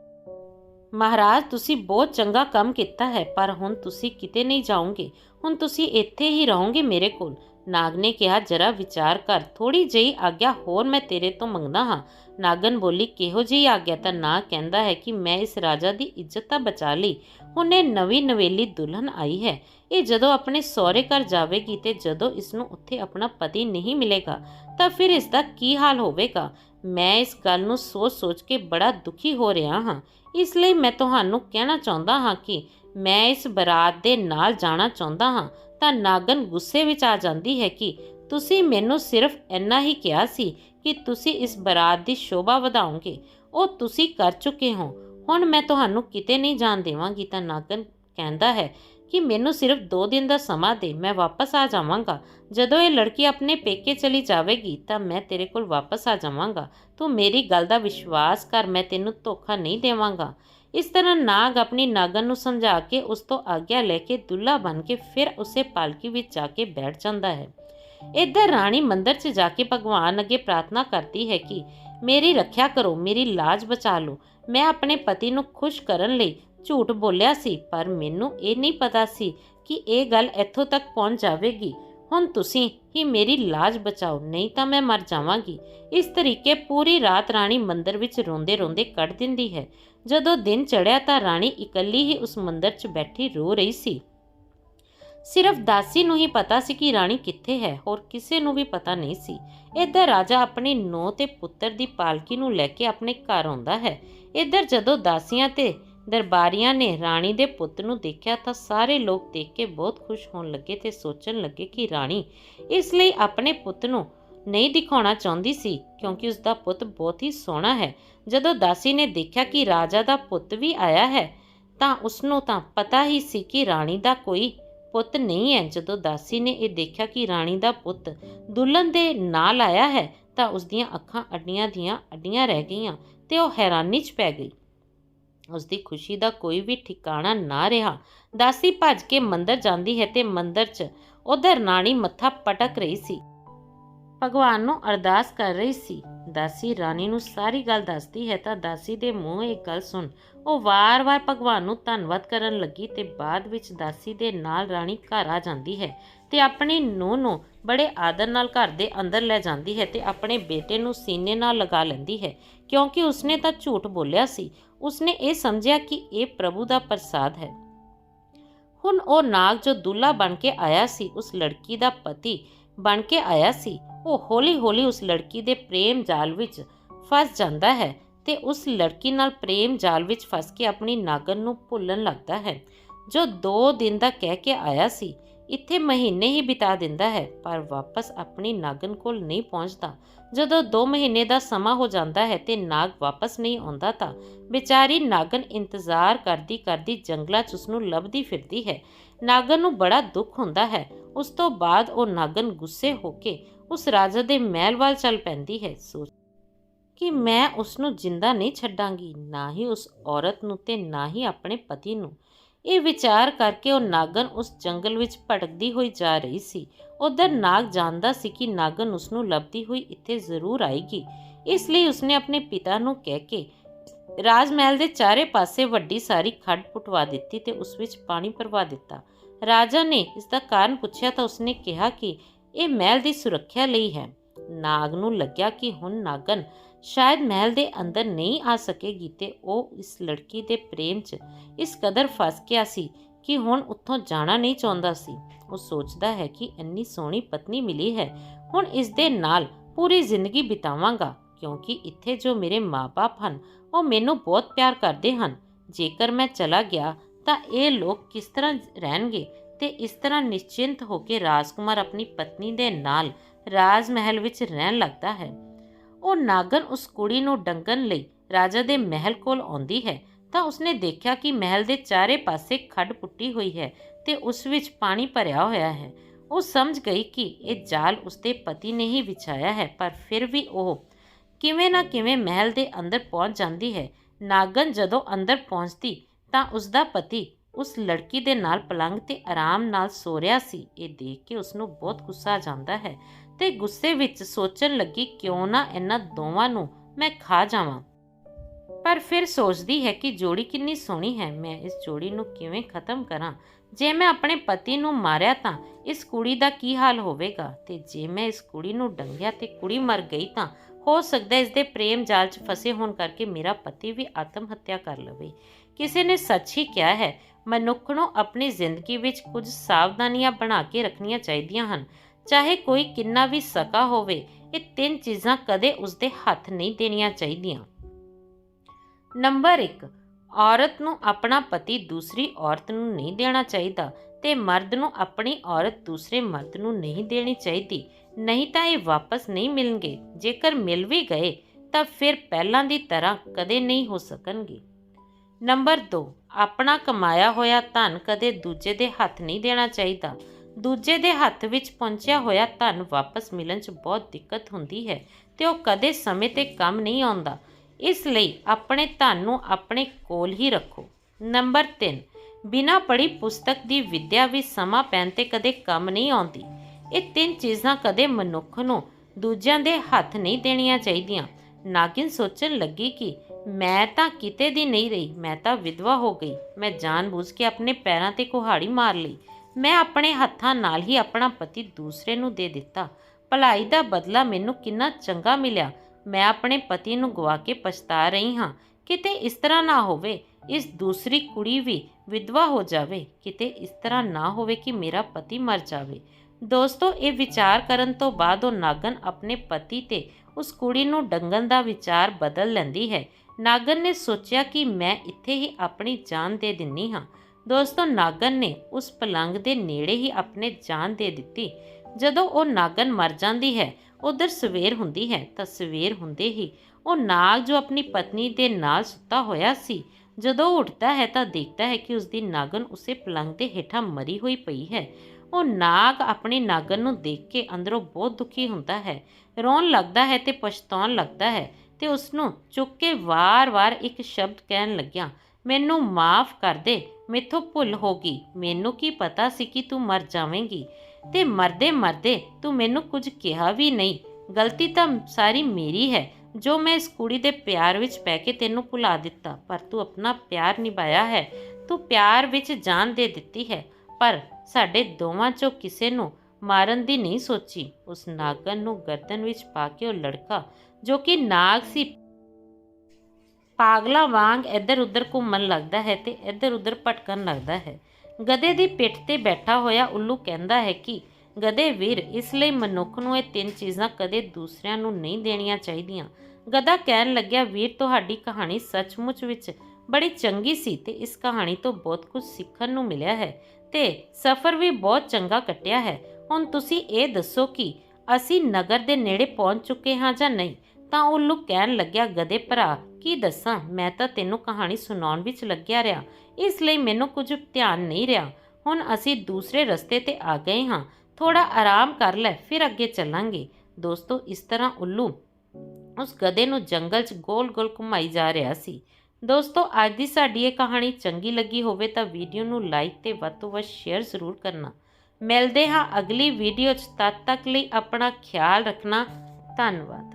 Speaker 1: ਮਹਾਰਾਜ, ਤੁਸੀਂ ਬਹੁਤ ਚੰਗਾ ਕੰਮ ਕੀਤਾ ਹੈ, ਪਰ ਹੁਣ ਤੁਸੀਂ ਕਿਤੇ ਨਹੀਂ ਜਾਓਗੇ। ਹੁਣ ਤੁਸੀਂ ਇੱਥੇ ਹੀ ਰਹੋਗੇ ਮੇਰੇ ਕੋਲ। ਨਾਗ ਨੇ ਕਿਹਾ, ਜਰਾ ਵਿਚਾਰ ਕਰ। ਥੋੜੀ ਜਿਹੀ ਆਗਿਆ ਹੋਰ ਮੈਂ ਤੇਰੇ ਤੋਂ ਮੰਗਦਾ ਹਾਂ। ਨਾਗਨ ਬੋਲੀ, ਕਿਹੋ ਜਿਹੀ ਆਗਿਆ? ਤਾਂ ਨਾ ਕਹਿੰਦਾ ਹੈ ਕਿ ਮੈਂ ਇਸ ਰਾਜਾ ਦੀ ਇੱਜ਼ਤ ਤਾਂ ਬਚਾ ਲਈ। ਹੁਣ ਇਹ ਨਵੀਂ ਨਵੇਲੀ ਦੁਲਹਨ ਆਈ ਹੈ। ਇਹ ਜਦੋਂ ਆਪਣੇ ਸਹੁਰੇ ਘਰ ਜਾਵੇਗੀ ਤੇ ਜਦੋਂ ਇਸ ਨੂੰ ਉੱਥੇ ਆਪਣਾ ਪਤੀ ਨਹੀਂ ਮਿਲੇਗਾ, ਤਾਂ ਫਿਰ ਇਸ ਦਾ ਕੀ ਹਾਲ ਹੋਵੇਗਾ? ਮੈਂ ਇਸ ਗੱਲ ਨੂੰ ਸੋਚ-ਸੋਚ ਕੇ ਬੜਾ ਦੁਖੀ ਹੋ ਰਿਹਾ ਹਾਂ। ਇਸ ਲਈ ਮੈਂ ਤੁਹਾਨੂੰ ਕਹਿਣਾ ਚਾਹੁੰਦਾ ਹਾਂ ਕਿ ਮੈਂ ਇਸ ਬਰਾਤ ਦੇ ਨਾਲ ਜਾਣਾ ਚਾਹੁੰਦਾ ਹਾਂ, ਤਾਂ ਨਾਗਨ ਗੁੱਸੇ ਵਿੱਚ ਆ ਜਾਂਦੀ ਹੈ ਕਿ ਤੁਸੀਂ ਮੈਨੂੰ ਸਿਰਫ ਇੰਨਾ ਹੀ ਕਿਹਾ ਸੀ ਕਿ ਤੁਸੀਂ ਇਸ ਬਰਾਤ ਦੀ ਸ਼ੋਭਾ ਵਧਾਓਗੇ। ਉਹ ਤੁਸੀਂ ਕਰ ਚੁੱਕੇ ਹੋ। ਹੁਣ ਮੈਂ ਤੁਹਾਨੂੰ ਕਿਤੇ ਨਹੀਂ ਜਾਣ ਦੇਵਾਂਗੀ, ਤਾਂ ਨਾਗਨ ਕਹਿੰਦਾ ਹੈ ਕਿ ਮੈਨੂੰ ਸਿਰਫ 2 ਦਿਨ ਦਾ ਸਮਾਂ ਦੇ, ਮੈਂ ਵਾਪਸ ਆ ਜਾਵਾਂਗਾ। ਜਦੋਂ ਇਹ ਲੜਕੀ ਆਪਣੇ ਪੇਕੇ ਚਲੀ ਜਾਵੇਗੀ, ਤਾਂ ਮੈਂ ਤੇਰੇ ਕੋਲ ਵਾਪਸ ਆ ਜਾਵਾਂਗਾ। ਤੂੰ ਮੇਰੀ ਗੱਲ ਦਾ ਵਿਸ਼ਵਾਸ ਕਰ, ਮੈਂ ਤੈਨੂੰ ਧੋਖਾ ਨਹੀਂ ਦੇਵਾਂਗਾ। ਇਸ ਤਰ੍ਹਾਂ ਨਾਗ ਆਪਣੀ ਨਾਗਨ ਨੂੰ ਸਮਝਾ ਕੇ ਉਸ ਤੋਂ ਆਗਿਆ ਲੈ ਕੇ ਦੁੱਲਾ ਬਣ ਕੇ ਫਿਰ ਉਸੇ ਪਾਲਕੀ ਵਿੱਚ ਜਾ ਕੇ ਬੈਠ ਜਾਂਦਾ ਹੈ। ਇੱਧਰ ਰਾਣੀ ਮੰਦਰ 'ਚ ਜਾ ਕੇ ਭਗਵਾਨ ਅੱਗੇ ਪ੍ਰਾਰਥਨਾ ਕਰਦੀ ਹੈ ਕਿ, ਮੇਰੀ ਰੱਖਿਆ ਕਰੋ, ਮੇਰੀ ਲਾਜ ਬਚਾ ਲਓ। ਮੈਂ ਆਪਣੇ ਪਤੀ ਨੂੰ ਖੁਸ਼ ਕਰਨ ਲਈ ਝੂਠ ਬੋਲਿਆ ਸੀ, ਪਰ ਮੈਨੂੰ ਇਹ ਨਹੀਂ ਪਤਾ ਸੀ ਕਿ ਇਹ ਗੱਲ ਇੱਥੋਂ ਤੱਕ ਪਹੁੰਚ ਜਾਵੇਗੀ। ਹੁਣ ਤੁਸੀਂ ਹੀ ਮੇਰੀ ਲਾਜ ਬਚਾਓ, ਨਹੀਂ ਤਾਂ ਮੈਂ ਮਰ ਜਾਵਾਂਗੀ। ਇਸ ਤਰੀਕੇ ਪੂਰੀ ਰਾਤ ਰਾਣੀ ਮੰਦਰ ਵਿੱਚ ਰੋਂਦੇ-ਰੋਂਦੇ ਕੱਢ ਦਿੰਦੀ ਹੈ। ਜਦੋਂ ਦਿਨ ਚੜ੍ਹਿਆ ਤਾਂ ਰਾਣੀ ਇਕੱਲੀ ਹੀ ਉਸ ਮੰਦਰ 'ਚ ਬੈਠੀ ਰੋ ਰਹੀ ਸੀ। ਸਿਰਫ ਦਾਸੀ ਨੂੰ ਹੀ ਪਤਾ ਸੀ ਕਿ ਰਾਣੀ ਕਿੱਥੇ ਹੈ, ਹੋਰ ਕਿਸੇ ਨੂੰ ਵੀ ਪਤਾ ਨਹੀਂ ਸੀ। ਇੱਧਰ ਰਾਜਾ ਆਪਣੀ ਨੌ ਤੇ ਪੁੱਤਰ ਦੀ ਪਾਲਕੀ ਨੂੰ ਲੈ ਕੇ ਆਪਣੇ ਘਰ ਆਉਂਦਾ ਹੈ। ਇੱਧਰ ਜਦੋਂ ਦਾਸੀਆਂ ਤੇ ਦਰਬਾਰੀਆਂ ਨੇ ਰਾਣੀ ਦੇ ਪੁੱਤ ਨੂੰ ਦੇਖਿਆ ਤਾਂ ਸਾਰੇ ਲੋਕ ਦੇਖ ਕੇ ਬਹੁਤ ਖੁਸ਼ ਹੋਣ ਲੱਗੇ ਤੇ ਸੋਚਣ ਲੱਗੇ ਕਿ ਰਾਣੀ ਇਸ ਲਈ ਆਪਣੇ ਪੁੱਤ ਨੂੰ ਨਹੀਂ ਦਿਖਾਉਣਾ ਚਾਹੁੰਦੀ ਸੀ, ਕਿਉਂਕਿ ਉਸ ਦਾ ਪੁੱਤ ਬਹੁਤ ਹੀ ਸੋਹਣਾ ਹੈ। ਜਦੋਂ ਦਾਸੀ ਨੇ ਦੇਖਿਆ ਕਿ ਰਾਜਾ ਦਾ ਪੁੱਤ ਵੀ ਆਇਆ ਹੈ, ਤਾਂ ਉਸ ਨੂੰ ਤਾਂ ਪਤਾ ਹੀ ਸੀ ਕਿ ਰਾਣੀ ਦਾ ਕੋਈ ਪੁੱਤ ਨਹੀਂ ਹੈ। ਜਦੋਂ ਦਾਸੀ ਨੇ ਇਹ ਦੇਖਿਆ ਕਿ ਰਾਣੀ ਦਾ ਪੁੱਤ ਦੁਲਹਨ ਦੇ ਨਾਲ ਆਇਆ ਹੈ, ਤਾਂ ਉਸ ਦੀਆਂ ਅੱਖਾਂ ਅੱਡੀਆਂ ਦੀਆਂ ਅੱਡੀਆਂ ਰਹਿ ਗਈਆਂ ਤੇ ਉਹ ਹੈਰਾਨੀ 'ਚ ਪੈ ਗਈ। ਉਸ ਦੀ ਖੁਸ਼ੀ ਦਾ ਕੋਈ ਵੀ ਠਿਕਾਣਾ ਨਾ ਰਿਹਾ। ਦਾਸੀ ਭੱਜ ਕੇ ਮੰਦਰ ਜਾਂਦੀ ਹੈ ਤੇ ਮੰਦਰ 'ਚ ਉਧਰ ਨਾਣੀ ਮੱਥਾ ਪਟਕ ਰਹੀ ਸੀ। ਭਗਵਾਨ ਨੂੰ ਅਰਦਾਸ ਕਰ ਰਹੀ ਸੀ। ਦਾਸੀ ਰਾਣੀ ਨੂੰ ਸਾਰੀ ਗੱਲ ਦੱਸਦੀ ਹੈ ਤਾਂ ਦਾਸੀ ਦੇ ਮੂੰਹ ਇਹ ਗੱਲ ਸੁਣ। ਉਹ ਵਾਰ-ਵਾਰ ਭਗਵਾਨ ਨੂੰ ਧੰਨਵਾਦ ਕਰਨ ਲੱਗੀ ਤੇ ਬਾਅਦ ਵਿੱਚ ਦਾਸੀ ਦੇ ਨਾਲ ਰਾਣੀ ਘਰ ਆ ਜਾਂਦੀ ਹੈ ਤੇ ਆਪਣੀ ਨੂੰਹ ਨੂੰ ਬੜੇ ਆਦਰ ਨਾਲ ਘਰ ਦੇ ਅੰਦਰ ਲੈ ਜਾਂਦੀ ਹੈ ਤੇ ਆਪਣੇ ਬੇਟੇ ਨੂੰ ਸੀਨੇ ਨਾਲ ਲਗਾ ਲੈਂਦੀ ਹੈ। ਕਿਉਂਕਿ ਉਸਨੇ ਤਾਂ ਝੂਠ ਬੋਲਿਆ ਸੀ। ਉਸਨੇ ਇਹ ਸਮਝਿਆ ਕਿ ਇਹ ਪ੍ਰਭੂ ਦਾ ਪ੍ਰਸਾਦ ਹੈ। ਹੁਣ ਉਹ ਨਾਗ ਜੋ ਦੁੱਲਾ ਬਣ ਕੇ ਆਇਆ ਸੀ, ਉਸ ਲੜਕੀ ਦਾ ਪਤੀ ਬਣ ਕੇ ਆਇਆ ਸੀ, ਉਹ ਹੌਲੀ-ਹੌਲੀ ਉਸ ਲੜਕੀ ਦੇ ਪ੍ਰੇਮ ਜਾਲ ਵਿੱਚ ਫਸ ਜਾਂਦਾ ਹੈ ਤੇ ਉਸ ਲੜਕੀ ਨਾਲ ਪ੍ਰੇਮ ਜਾਲ ਵਿੱਚ ਫਸ ਕੇ ਆਪਣੀ ਨਾਗਨ ਨੂੰ ਭੁੱਲਣ ਲੱਗਦਾ ਹੈ। ਜੋ 2 ਦਿਨ ਦਾ ਕਹਿ ਕੇ ਆਇਆ ਸੀ ਇੱਥੇ ਮਹੀਨੇ ਹੀ ਬਿਤਾ ਦਿੰਦਾ ਹੈ, ਪਰ ਵਾਪਸ ਆਪਣੀ ਨਾਗਨ ਕੋਲ ਨਹੀਂ ਪਹੁੰਚਦਾ। ਜਦੋਂ 2 ਮਹੀਨੇ ਦਾ ਸਮਾਂ ਹੋ ਜਾਂਦਾ ਹੈ ਤੇ ਨਾਗ ਵਾਪਸ ਨਹੀਂ ਆਉਂਦਾ ਤਾਂ ਵਿਚਾਰੀ ਨਾਗਨ ਇੰਤਜ਼ਾਰ ਕਰਦੀ ਕਰਦੀ ਜੰਗਲਾਂ 'ਚ ਉਸ ਨੂੰ ਲੱਭਦੀ ਫਿਰਦੀ ਹੈ। ਨਾਗਨ ਨੂੰ ਬੜਾ ਦੁੱਖ ਹੁੰਦਾ ਹੈ। ਉਸ ਤੋਂ ਬਾਅਦ ਉਹ ਨਾਗਨ ਗੁੱਸੇ ਹੋ ਕੇ ਉਸ ਰਾਜਾ ਦੇ ਮਹਿਲ ਵੱਲ ਚੱਲ ਪੈਂਦੀ ਹੈ। ਸੋਚ ਕਿ ਮੈਂ ਉਸ ਨੂੰ ਜਿੰਦਾ ਨਹੀਂ ਛੱਡਾਂਗੀ, ਨਾ ਹੀ ਉਸ ਔਰਤ ਨੂੰ ਤੇ ਨਾ ਹੀ ਆਪਣੇ ਪਤੀ ਨੂੰ। ਇਹ ਵਿਚਾਰ ਕਰਕੇ ਉਹ ਨਾਗਨ ਉਸ ਜੰਗਲ ਵਿੱਚ ਭਟਕਦੀ ਹੋਈ ਜਾ ਰਹੀ ਸੀ। ਉਧਰ ਨਾਗ ਜਾਣਦਾ ਸੀ ਕਿ ਨਾਗਨ ਉਸ ਨੂੰ ਲੱਭਦੀ ਹੋਈ ਇੱਥੇ ਜ਼ਰੂਰ ਆਏਗੀ। ਇਸ ਲਈ ਉਸਨੇ ਆਪਣੇ ਪਿਤਾ ਨੂੰ ਕਹਿ ਕੇ ਰਾਜ ਮਹਿਲ ਦੇ ਚਾਰੇ ਪਾਸੇ ਵੱਡੀ ਸਾਰੀ ਖੱਡ ਪੁੱਟਵਾ ਦਿੱਤੀ ਤੇ ਉਸ ਵਿੱਚ ਪਾਣੀ ਭਰਵਾ ਦਿੱਤਾ। ਰਾਜਾ ਨੇ ਇਸ ਦਾ ਕਾਰਨ ਪੁੱਛਿਆ ਤਾਂ ਉਸਨੇ ਕਿਹਾ ਕਿ ਇਹ ਮਹਿਲ ਦੀ ਸੁਰੱਖਿਆ ਲਈ ਹੈ। ਨਾਗ ਨੂੰ ਲੱਗਿਆ ਕਿ ਹੁਣ ਨਾਗਨ ਸ਼ਾਇਦ ਮਹਿਲ ਦੇ ਅੰਦਰ ਨਹੀਂ ਆ ਸਕੇਗੀ ਤੇ ਉਹ ਇਸ ਲੜਕੀ ਦੇ ਪ੍ਰੇਮ 'ਚ ਇਸ ਕਦਰ ਫਸ ਗਿਆ ਸੀ ਕਿ ਹੁਣ ਉੱਥੋਂ ਜਾਣਾ ਨਹੀਂ ਚਾਹੁੰਦਾ ਸੀ। ਉਹ ਸੋਚਦਾ ਹੈ ਕਿ ਇੰਨੀ ਸੋਹਣੀ ਪਤਨੀ ਮਿਲੀ ਹੈ, ਹੁਣ ਇਸ ਦੇ ਨਾਲ ਪੂਰੀ ਜ਼ਿੰਦਗੀ ਬਿਤਾਵਾਂਗਾ, ਕਿਉਂਕਿ ਇੱਥੇ ਜੋ ਮੇਰੇ ਮਾਪੇ ਹਨ, ਉਹ ਮੈਨੂੰ ਬਹੁਤ ਪਿਆਰ ਕਰਦੇ ਹਨ। ਜੇਕਰ ਮੈਂ ਚਲਾ ਗਿਆ ਤਾਂ ਇਹ ਲੋਕ ਕਿਸ ਤਰ੍ਹਾਂ ਰਹਿਣਗੇ ਤੇ ਇਸ ਤਰ੍ਹਾਂ ਨਿਸ਼ਚਿੰਤ ਹੋ ਕੇ ਰਾਜਕੁਮਾਰ ਆਪਣੀ ਪਤਨੀ ਦੇ ਨਾਲ ਰਾਜ ਮਹਿਲ ਵਿੱਚ ਰਹਿਣ ਲੱਗਦਾ ਹੈ। ਉਹ ਨਾਗਨ ਉਸ ਕੁੜੀ ਨੂੰ ਡੰਗਣ ਲਈ ਰਾਜਾ ਦੇ ਮਹਿਲ ਕੋਲ ਆਉਂਦੀ ਹੈ ਤਾਂ ਉਸਨੇ ਦੇਖਿਆ ਕਿ ਮਹਿਲ ਦੇ ਚਾਰੇ ਪਾਸੇ ਖੱਡ ਪੁੱਟੀ ਹੋਈ ਹੈ ਤੇ ਉਸ ਵਿੱਚ ਪਾਣੀ ਭਰਿਆ ਹੋਇਆ ਹੈ। ਉਹ ਸਮਝ ਗਈ ਕਿ ਇਹ ਜਾਲ ਉਸਦੇ ਪਤੀ ਨੇ ਹੀ ਵਿਛਾਇਆ ਹੈ, ਪਰ ਫਿਰ ਵੀ ਉਹ ਕਿਵੇਂ ਨਾ ਕਿਵੇਂ ਮਹਿਲ ਦੇ ਅੰਦਰ ਪਹੁੰਚ ਜਾਂਦੀ ਹੈ। ਨਾਗਨ ਜਦੋਂ ਅੰਦਰ ਪਹੁੰਚਦੀ ਤਾਂ ਉਸਦਾ ਪਤੀ ਉਸ ਲੜਕੀ ਦੇ ਨਾਲ ਪਲੰਗ ਤੇ ਆਰਾਮ ਨਾਲ ਸੋ ਰਿਹਾ ਸੀ। ਇਹ ਦੇਖ ਕੇ ਉਸ ਨੂੰ ਬਹੁਤ ਗੁੱਸਾ ਆ ਜਾਂਦਾ ਹੈ। ਤੇ ਗੁੱਸੇ ਵਿੱਚ ਸੋਚਣ ਲੱਗੀ, ਕਿਉਂ ਨਾ ਇਹਨਾਂ ਦੋਵਾਂ ਨੂੰ ਮੈਂ ਖਾ ਜਾਵਾਂ? ਪਰ ਫਿਰ ਸੋਚਦੀ ਹੈ ਕਿ ਜੋੜੀ ਕਿੰਨੀ ਸੋਹਣੀ ਹੈ। ਮੈਂ ਇਸ ਜੋੜੀ ਨੂੰ ਕਿਵੇਂ ਖਤਮ ਕਰਾਂ? ਜੇ ਮੈਂ ਆਪਣੇ ਪਤੀ ਨੂੰ ਮਾਰਿਆ ਤਾਂ ਇਸ ਕੁੜੀ ਦਾ ਕੀ ਹਾਲ ਹੋਵੇਗਾ? ਤੇ ਜੇ ਮੈਂ ਇਸ ਕੁੜੀ ਨੂੰ ਡੰਗਿਆ ਤੇ ਕੁੜੀ ਮਰ ਗਈ ਤਾਂ ਹੋ ਸਕਦਾ ਇਸ ਦੇ ਪ੍ਰੇਮ ਜਾਲ 'ਚ ਫਸੇ ਹੋਣ ਕਰਕੇ ਮੇਰਾ ਪਤੀ ਵੀ ਆਤਮ ਹੱਤਿਆ ਕਰ ਲਵੇ। ਕਿਸੇ ਨੇ ਸੱਚ ਹੀ ਕਿਹਾ ਹੈ, ਮਨੁੱਖ ਨੂੰ ਆਪਣੀ ਜ਼ਿੰਦਗੀ ਵਿੱਚ ਕੁਝ ਸਾਵਧਾਨੀਆਂ ਬਣਾ ਕੇ ਰੱਖਣੀਆਂ ਚਾਹੀਦੀਆਂ ਹਨ। ਚਾਹੇ ਕੋਈ ਕਿੰਨਾ ਵੀ ਸਕਾ ਹੋਵੇ, ਇਹ ਤਿੰਨ ਚੀਜ਼ਾਂ ਕਦੇ ਉਸਦੇ ਹੱਥ ਨਹੀਂ ਦੇਣੀਆਂ ਚਾਹੀਦੀਆਂ। ਨੰਬਰ 1 ਔਰਤ ਨੂੰ ਆਪਣਾ ਪਤੀ ਦੂਸਰੀ ਔਰਤ ਨੂੰ ਨਹੀਂ ਦੇਣਾ ਚਾਹੀਦਾ ਤੇ ਮਰਦ ਨੂੰ ਆਪਣੀ ਔਰਤ ਦੂਸਰੇ ਮਰਦ ਨੂੰ ਨਹੀਂ ਦੇਣੀ ਚਾਹੀਦੀ। ਨਹੀਂ ਤਾਂ ਇਹ ਵਾਪਸ ਨਹੀਂ ਮਿਲਣਗੇ। ਜੇਕਰ ਮਿਲ ਵੀ ਗਏ, ਤਾਂ ਫਿਰ ਪਹਿਲਾਂ ਦੀ ਤਰ੍ਹਾਂ ਕਦੇ ਨਹੀਂ ਹੋ ਸਕਣਗੇ। ਨੰਬਰ 2 ਆਪਣਾ ਕਮਾਇਆ ਹੋਇਆ ਧਨ ਕਦੇ ਦੂਜੇ ਦੇ ਹੱਥ ਨਹੀਂ ਦੇਣਾ ਚਾਹੀਦਾ। ਦੂਜੇ ਦੇ ਹੱਥ ਵਿੱਚ ਪਹੁੰਚਿਆ ਹੋਇਆ ਧਨ ਵਾਪਸ ਮਿਲਣ 'ਚ ਬਹੁਤ ਦਿੱਕਤ ਹੁੰਦੀ ਹੈ ਤੇ ਉਹ ਕਦੇ ਸਮੇਂ ਤੇ ਕੰਮ ਨਹੀਂ ਆਉਂਦਾ। ਇਸ ਲਈ ਆਪਣੇ ਧਨ ਨੂੰ ਆਪਣੇ ਕੋਲ ਹੀ ਰੱਖੋ। ਨੰਬਰ 3 ਬਿਨਾ ਪੜ੍ਹੀ ਪੁਸਤਕ ਦੀ ਵਿੱਦਿਆ ਵੀ ਸਮਾਂ ਪੈਣ ਤੇ ਕਦੇ ਕੰਮ ਨਹੀਂ ਆਉਂਦੀ। ਇਹ ਤਿੰਨ ਚੀਜ਼ਾਂ ਕਦੇ ਮਨੁੱਖ ਨੂੰ ਦੂਜਿਆਂ ਦੇ ਹੱਥ ਨਹੀਂ ਦੇਣੀਆਂ ਚਾਹੀਦੀਆਂ। ਨਾਗਿਨ ਸੋਚਣ ਲੱਗੀ ਕਿ ਮੈਂ ਤਾਂ ਕਿਤੇ ਦੀ ਨਹੀਂ ਰਹੀ, ਮੈਂ ਤਾਂ ਵਿਧਵਾ ਹੋ ਗਈ। ਮੈਂ ਜਾਣਬੁੱਝ ਕੇ ਆਪਣੇ ਪੈਰਾਂ ਤੇ ਕੁਹਾੜੀ ਮਾਰ ਲਈ। ਮੈਂ ਆਪਣੇ ਹੱਥਾਂ ਨਾਲ ਹੀ ਆਪਣਾ ਪਤੀ ਦੂਸਰੇ ਨੂੰ ਦੇ ਦਿੱਤਾ। ਭਲਾਈ ਦਾ ਬਦਲਾ ਮੈਨੂੰ ਕਿੰਨਾ ਚੰਗਾ ਮਿਲਿਆ। ਮੈਂ ਆਪਣੇ ਪਤੀ ਨੂੰ ਗਵਾ ਕੇ ਪਛਤਾ ਰਹੀ ਹਾਂ। ਕਿਤੇ ਇਸ ਤਰ੍ਹਾਂ ਨਾ ਹੋਵੇ, ਇਸ ਦੂਸਰੀ ਕੁੜੀ ਵੀ ਵਿਧਵਾ ਹੋ ਜਾਵੇ। ਕਿਤੇ ਇਸ ਤਰ੍ਹਾਂ ਨਾ ਹੋਵੇ ਕਿ ਮੇਰਾ ਪਤੀ ਮਰ ਜਾਵੇ। ਦੋਸਤੋ, ਇਹ ਵਿਚਾਰ ਕਰਨ ਤੋਂ ਬਾਅਦ ਉਹ ਨਾਗਨ ਆਪਣੇ ਪਤੀ ਤੇ ਉਸ ਕੁੜੀ ਨੂੰ ਡੰਗਣ ਦਾ ਵਿਚਾਰ ਬਦਲ ਲੈਂਦੀ ਹੈ। ਨਾਗਨ ਨੇ ਸੋਚਿਆ ਕਿ ਮੈਂ ਇੱਥੇ ਹੀ ਆਪਣੀ ਜਾਨ ਦੇ ਦਿੰਨੀ ਹਾਂ। ਦੋਸਤੋ, ਨਾਗਨ ਨੇ ਉਸ ਪਲੰਗ ਦੇ ਨੇੜੇ ਹੀ ਆਪਣੇ ਜਾਨ ਦੇ ਦਿੱਤੀ। ਜਦੋਂ ਉਹ ਨਾਗਨ ਮਰ ਜਾਂਦੀ ਹੈ, ਉਧਰ ਸਵੇਰ ਹੁੰਦੀ ਹੈ, ਤਾਂ ਸਵੇਰ ਹੁੰਦੇ ਹੀ ਉਹ ਨਾਗ ਜੋ ਆਪਣੀ ਪਤਨੀ ਦੇ ਨਾਲ ਸੁੱਤਾ ਹੋਇਆ ਸੀ, ਜਦੋਂ ਉੱਠਦਾ ਹੈ ਤਾਂ ਦੇਖਦਾ ਹੈ ਕਿ ਉਸ ਦੀ ਨਾਗਨ ਉਸੇ ਪਲੰਗ ਦੇ ਹੇਠਾਂ ਮਰੀ ਹੋਈ ਪਈ ਹੈ। ਉਹ ਨਾਗ ਆਪਣੀ ਨਾਗਨ ਨੂੰ ਦੇਖ ਕੇ ਅੰਦਰੋਂ ਬਹੁਤ ਦੁਖੀ ਹੁੰਦਾ ਹੈ, ਰੋਣ ਲੱਗਦਾ ਹੈ ਤੇ ਪਛਤਾਉਣ ਲੱਗਦਾ ਹੈ ਤੇ ਉਸ ਨੂੰ ਚੁੱਕ ਕੇ ਵਾਰ-ਵਾਰ ਇੱਕ ਸ਼ਬਦ ਕਹਿਣ ਲੱਗਿਆ ਮੈਨੂੰ ਮਾਫ ਕਰ ਦੇ, ਮੇਥੋਂ ਭੁੱਲ ਹੋ ਗਈ। ਮੈਨੂੰ ਕੀ ਪਤਾ ਸੀ ਕਿ ਤੂੰ ਮਰ ਜਾਵੇਂਗੀ। ਤੇ ਮਰਦੇ ਮਰਦੇ ਤੂੰ ਮੈਨੂੰ ਕੁਝ ਕਿਹਾ ਵੀ ਨਹੀਂ। ਗਲਤੀ ਤਾਂ ਸਾਰੀ ਮੇਰੀ ਹੈ, ਜੋ ਮੈਂ ਇਸ ਕੁੜੀ ਦੇ ਪਿਆਰ ਵਿੱਚ ਪੈ ਕੇ ਤੈਨੂੰ ਭੁਲਾ ਦਿੱਤਾ। ਪਰ ਤੂੰ ਆਪਣਾ ਪਿਆਰ ਨਿਭਾਇਆ ਹੈ। ਤੂੰ ਪਿਆਰ ਵਿੱਚ ਜਾਨ ਦੇ ਦਿੱਤੀ ਹੈ। ਪਰ ਸਾਡੇ ਦੋਵਾਂ ਚੋਂ ਕਿਸੇ ਨੂੰ ਮਾਰਨ ਦੀ ਨਹੀਂ ਸੋਚੀ। ਉਸ ਨਾਗਨ ਨੂੰ ਗਰਦਨ ਵਿੱਚ ਪਾ ਕੇ ਉਹ ਲੜਕਾ, ਜੋ ਕਿ ਨਾਗ ਸੀ ਪਾਗਲਾ ਵਾਂਗ ਇੱਧਰ ਉੱਧਰ ਘੁੰਮਣ ਲੱਗਦਾ ਹੈ ਤੇ ਇੱਧਰ ਉੱਧਰ ਭਟਕਣ ਲੱਗਦਾ ਹੈ। ਗਧੇ ਦੀ ਪਿੱਠ ਤੇ ਬੈਠਾ ਹੋਇਆ ਉੱਲੂ ਕਹਿੰਦਾ ਹੈ ਕਿ ਗਧੇ ਵੀਰ, ਇਸ ਲਈ ਮਨੁੱਖ ਨੂੰ ਇਹ ਤਿੰਨ ਚੀਜ਼ਾਂ ਕਦੇ ਦੂਸਰਿਆਂ ਨੂੰ ਨਹੀਂ ਦੇਣੀਆਂ ਚਾਹੀਦੀਆਂ। ਗਧਾ ਕਹਿਣ ਲੱਗਿਆ, ਵੀਰ, ਤੁਹਾਡੀ ਕਹਾਣੀ ਸੱਚਮੁੱਚ ਵਿੱਚ ਬੜੀ ਚੰਗੀ ਸੀ ਤੇ ਇਸ ਕਹਾਣੀ ਤੋਂ ਬਹੁਤ ਕੁਝ ਸਿੱਖਣ ਨੂੰ ਮਿਲਿਆ ਹੈ ਤੇ ਸਫ਼ਰ ਵੀ ਬਹੁਤ ਚੰਗਾ ਕੱਟਿਆ ਹੈ। ਹੁਣ ਤੁਸੀਂ ਇਹ ਦੱਸੋ ਕਿ ਅਸੀਂ ਨਗਰ ਦੇ ਨੇੜੇ ਪਹੁੰਚ ਚੁੱਕੇ ਹਾਂ ਜਾਂ ਨਹੀਂ? ਤਾਂ ਉੱਲੂ ਕਹਿਣ ਲੱਗਿਆ, ਗਧੇ ਭਰਾ ਕੀ ਦੱਸਾਂ? ਮੈਂ ਤਾਂ ਤੈਨੂੰ ਕਹਾਣੀ ਸੁਣਾਉਣ ਵਿੱਚ ਲੱਗਿਆ ਰਿਹਾ। ਇਸ ਲਈ ਮੈਨੂੰ ਕੁਝ ਧਿਆਨ ਨਹੀਂ ਰਿਹਾ। ਹੁਣ ਅਸੀਂ ਦੂਸਰੇ ਰਸਤੇ ਤੇ ਆ ਗਏ ਹਾਂ। ਥੋੜਾ ਆਰਾਮ ਕਰ ਲੈ, ਫਿਰ ਅੱਗੇ ਚੱਲਾਂਗੇ। ਦੋਸਤੋ, ਇਸ ਤਰ੍ਹਾਂ ਉੱਲੂ ਉਸ ਗਧੇ ਨੂੰ ਜੰਗਲ 'ਚ ਗੋਲ-ਗੋਲ ਘੁਮਾਈ ਜਾ ਰਿਹਾ ਸੀ। ਦੋਸਤੋ, ਅੱਜ ਦੀ ਸਾਡੀ ਇਹ ਕਹਾਣੀ ਚੰਗੀ ਲੱਗੀ ਹੋਵੇ ਤਾਂ ਵੀਡੀਓ ਨੂੰ ਲਾਈਕ ਤੇ ਵੱਧ ਤੋਂ ਵੱਧ ਸ਼ੇਅਰ ਜ਼ਰੂਰ ਕਰਨਾ। ਮਿਲਦੇ ਹਾਂ ਅਗਲੀ ਵੀਡੀਓ 'ਚ। ਤਦ ਤੱਕ ਲਈ ਆਪਣਾ ਖਿਆਲ ਰੱਖਣਾ। ਧੰਨਵਾਦ।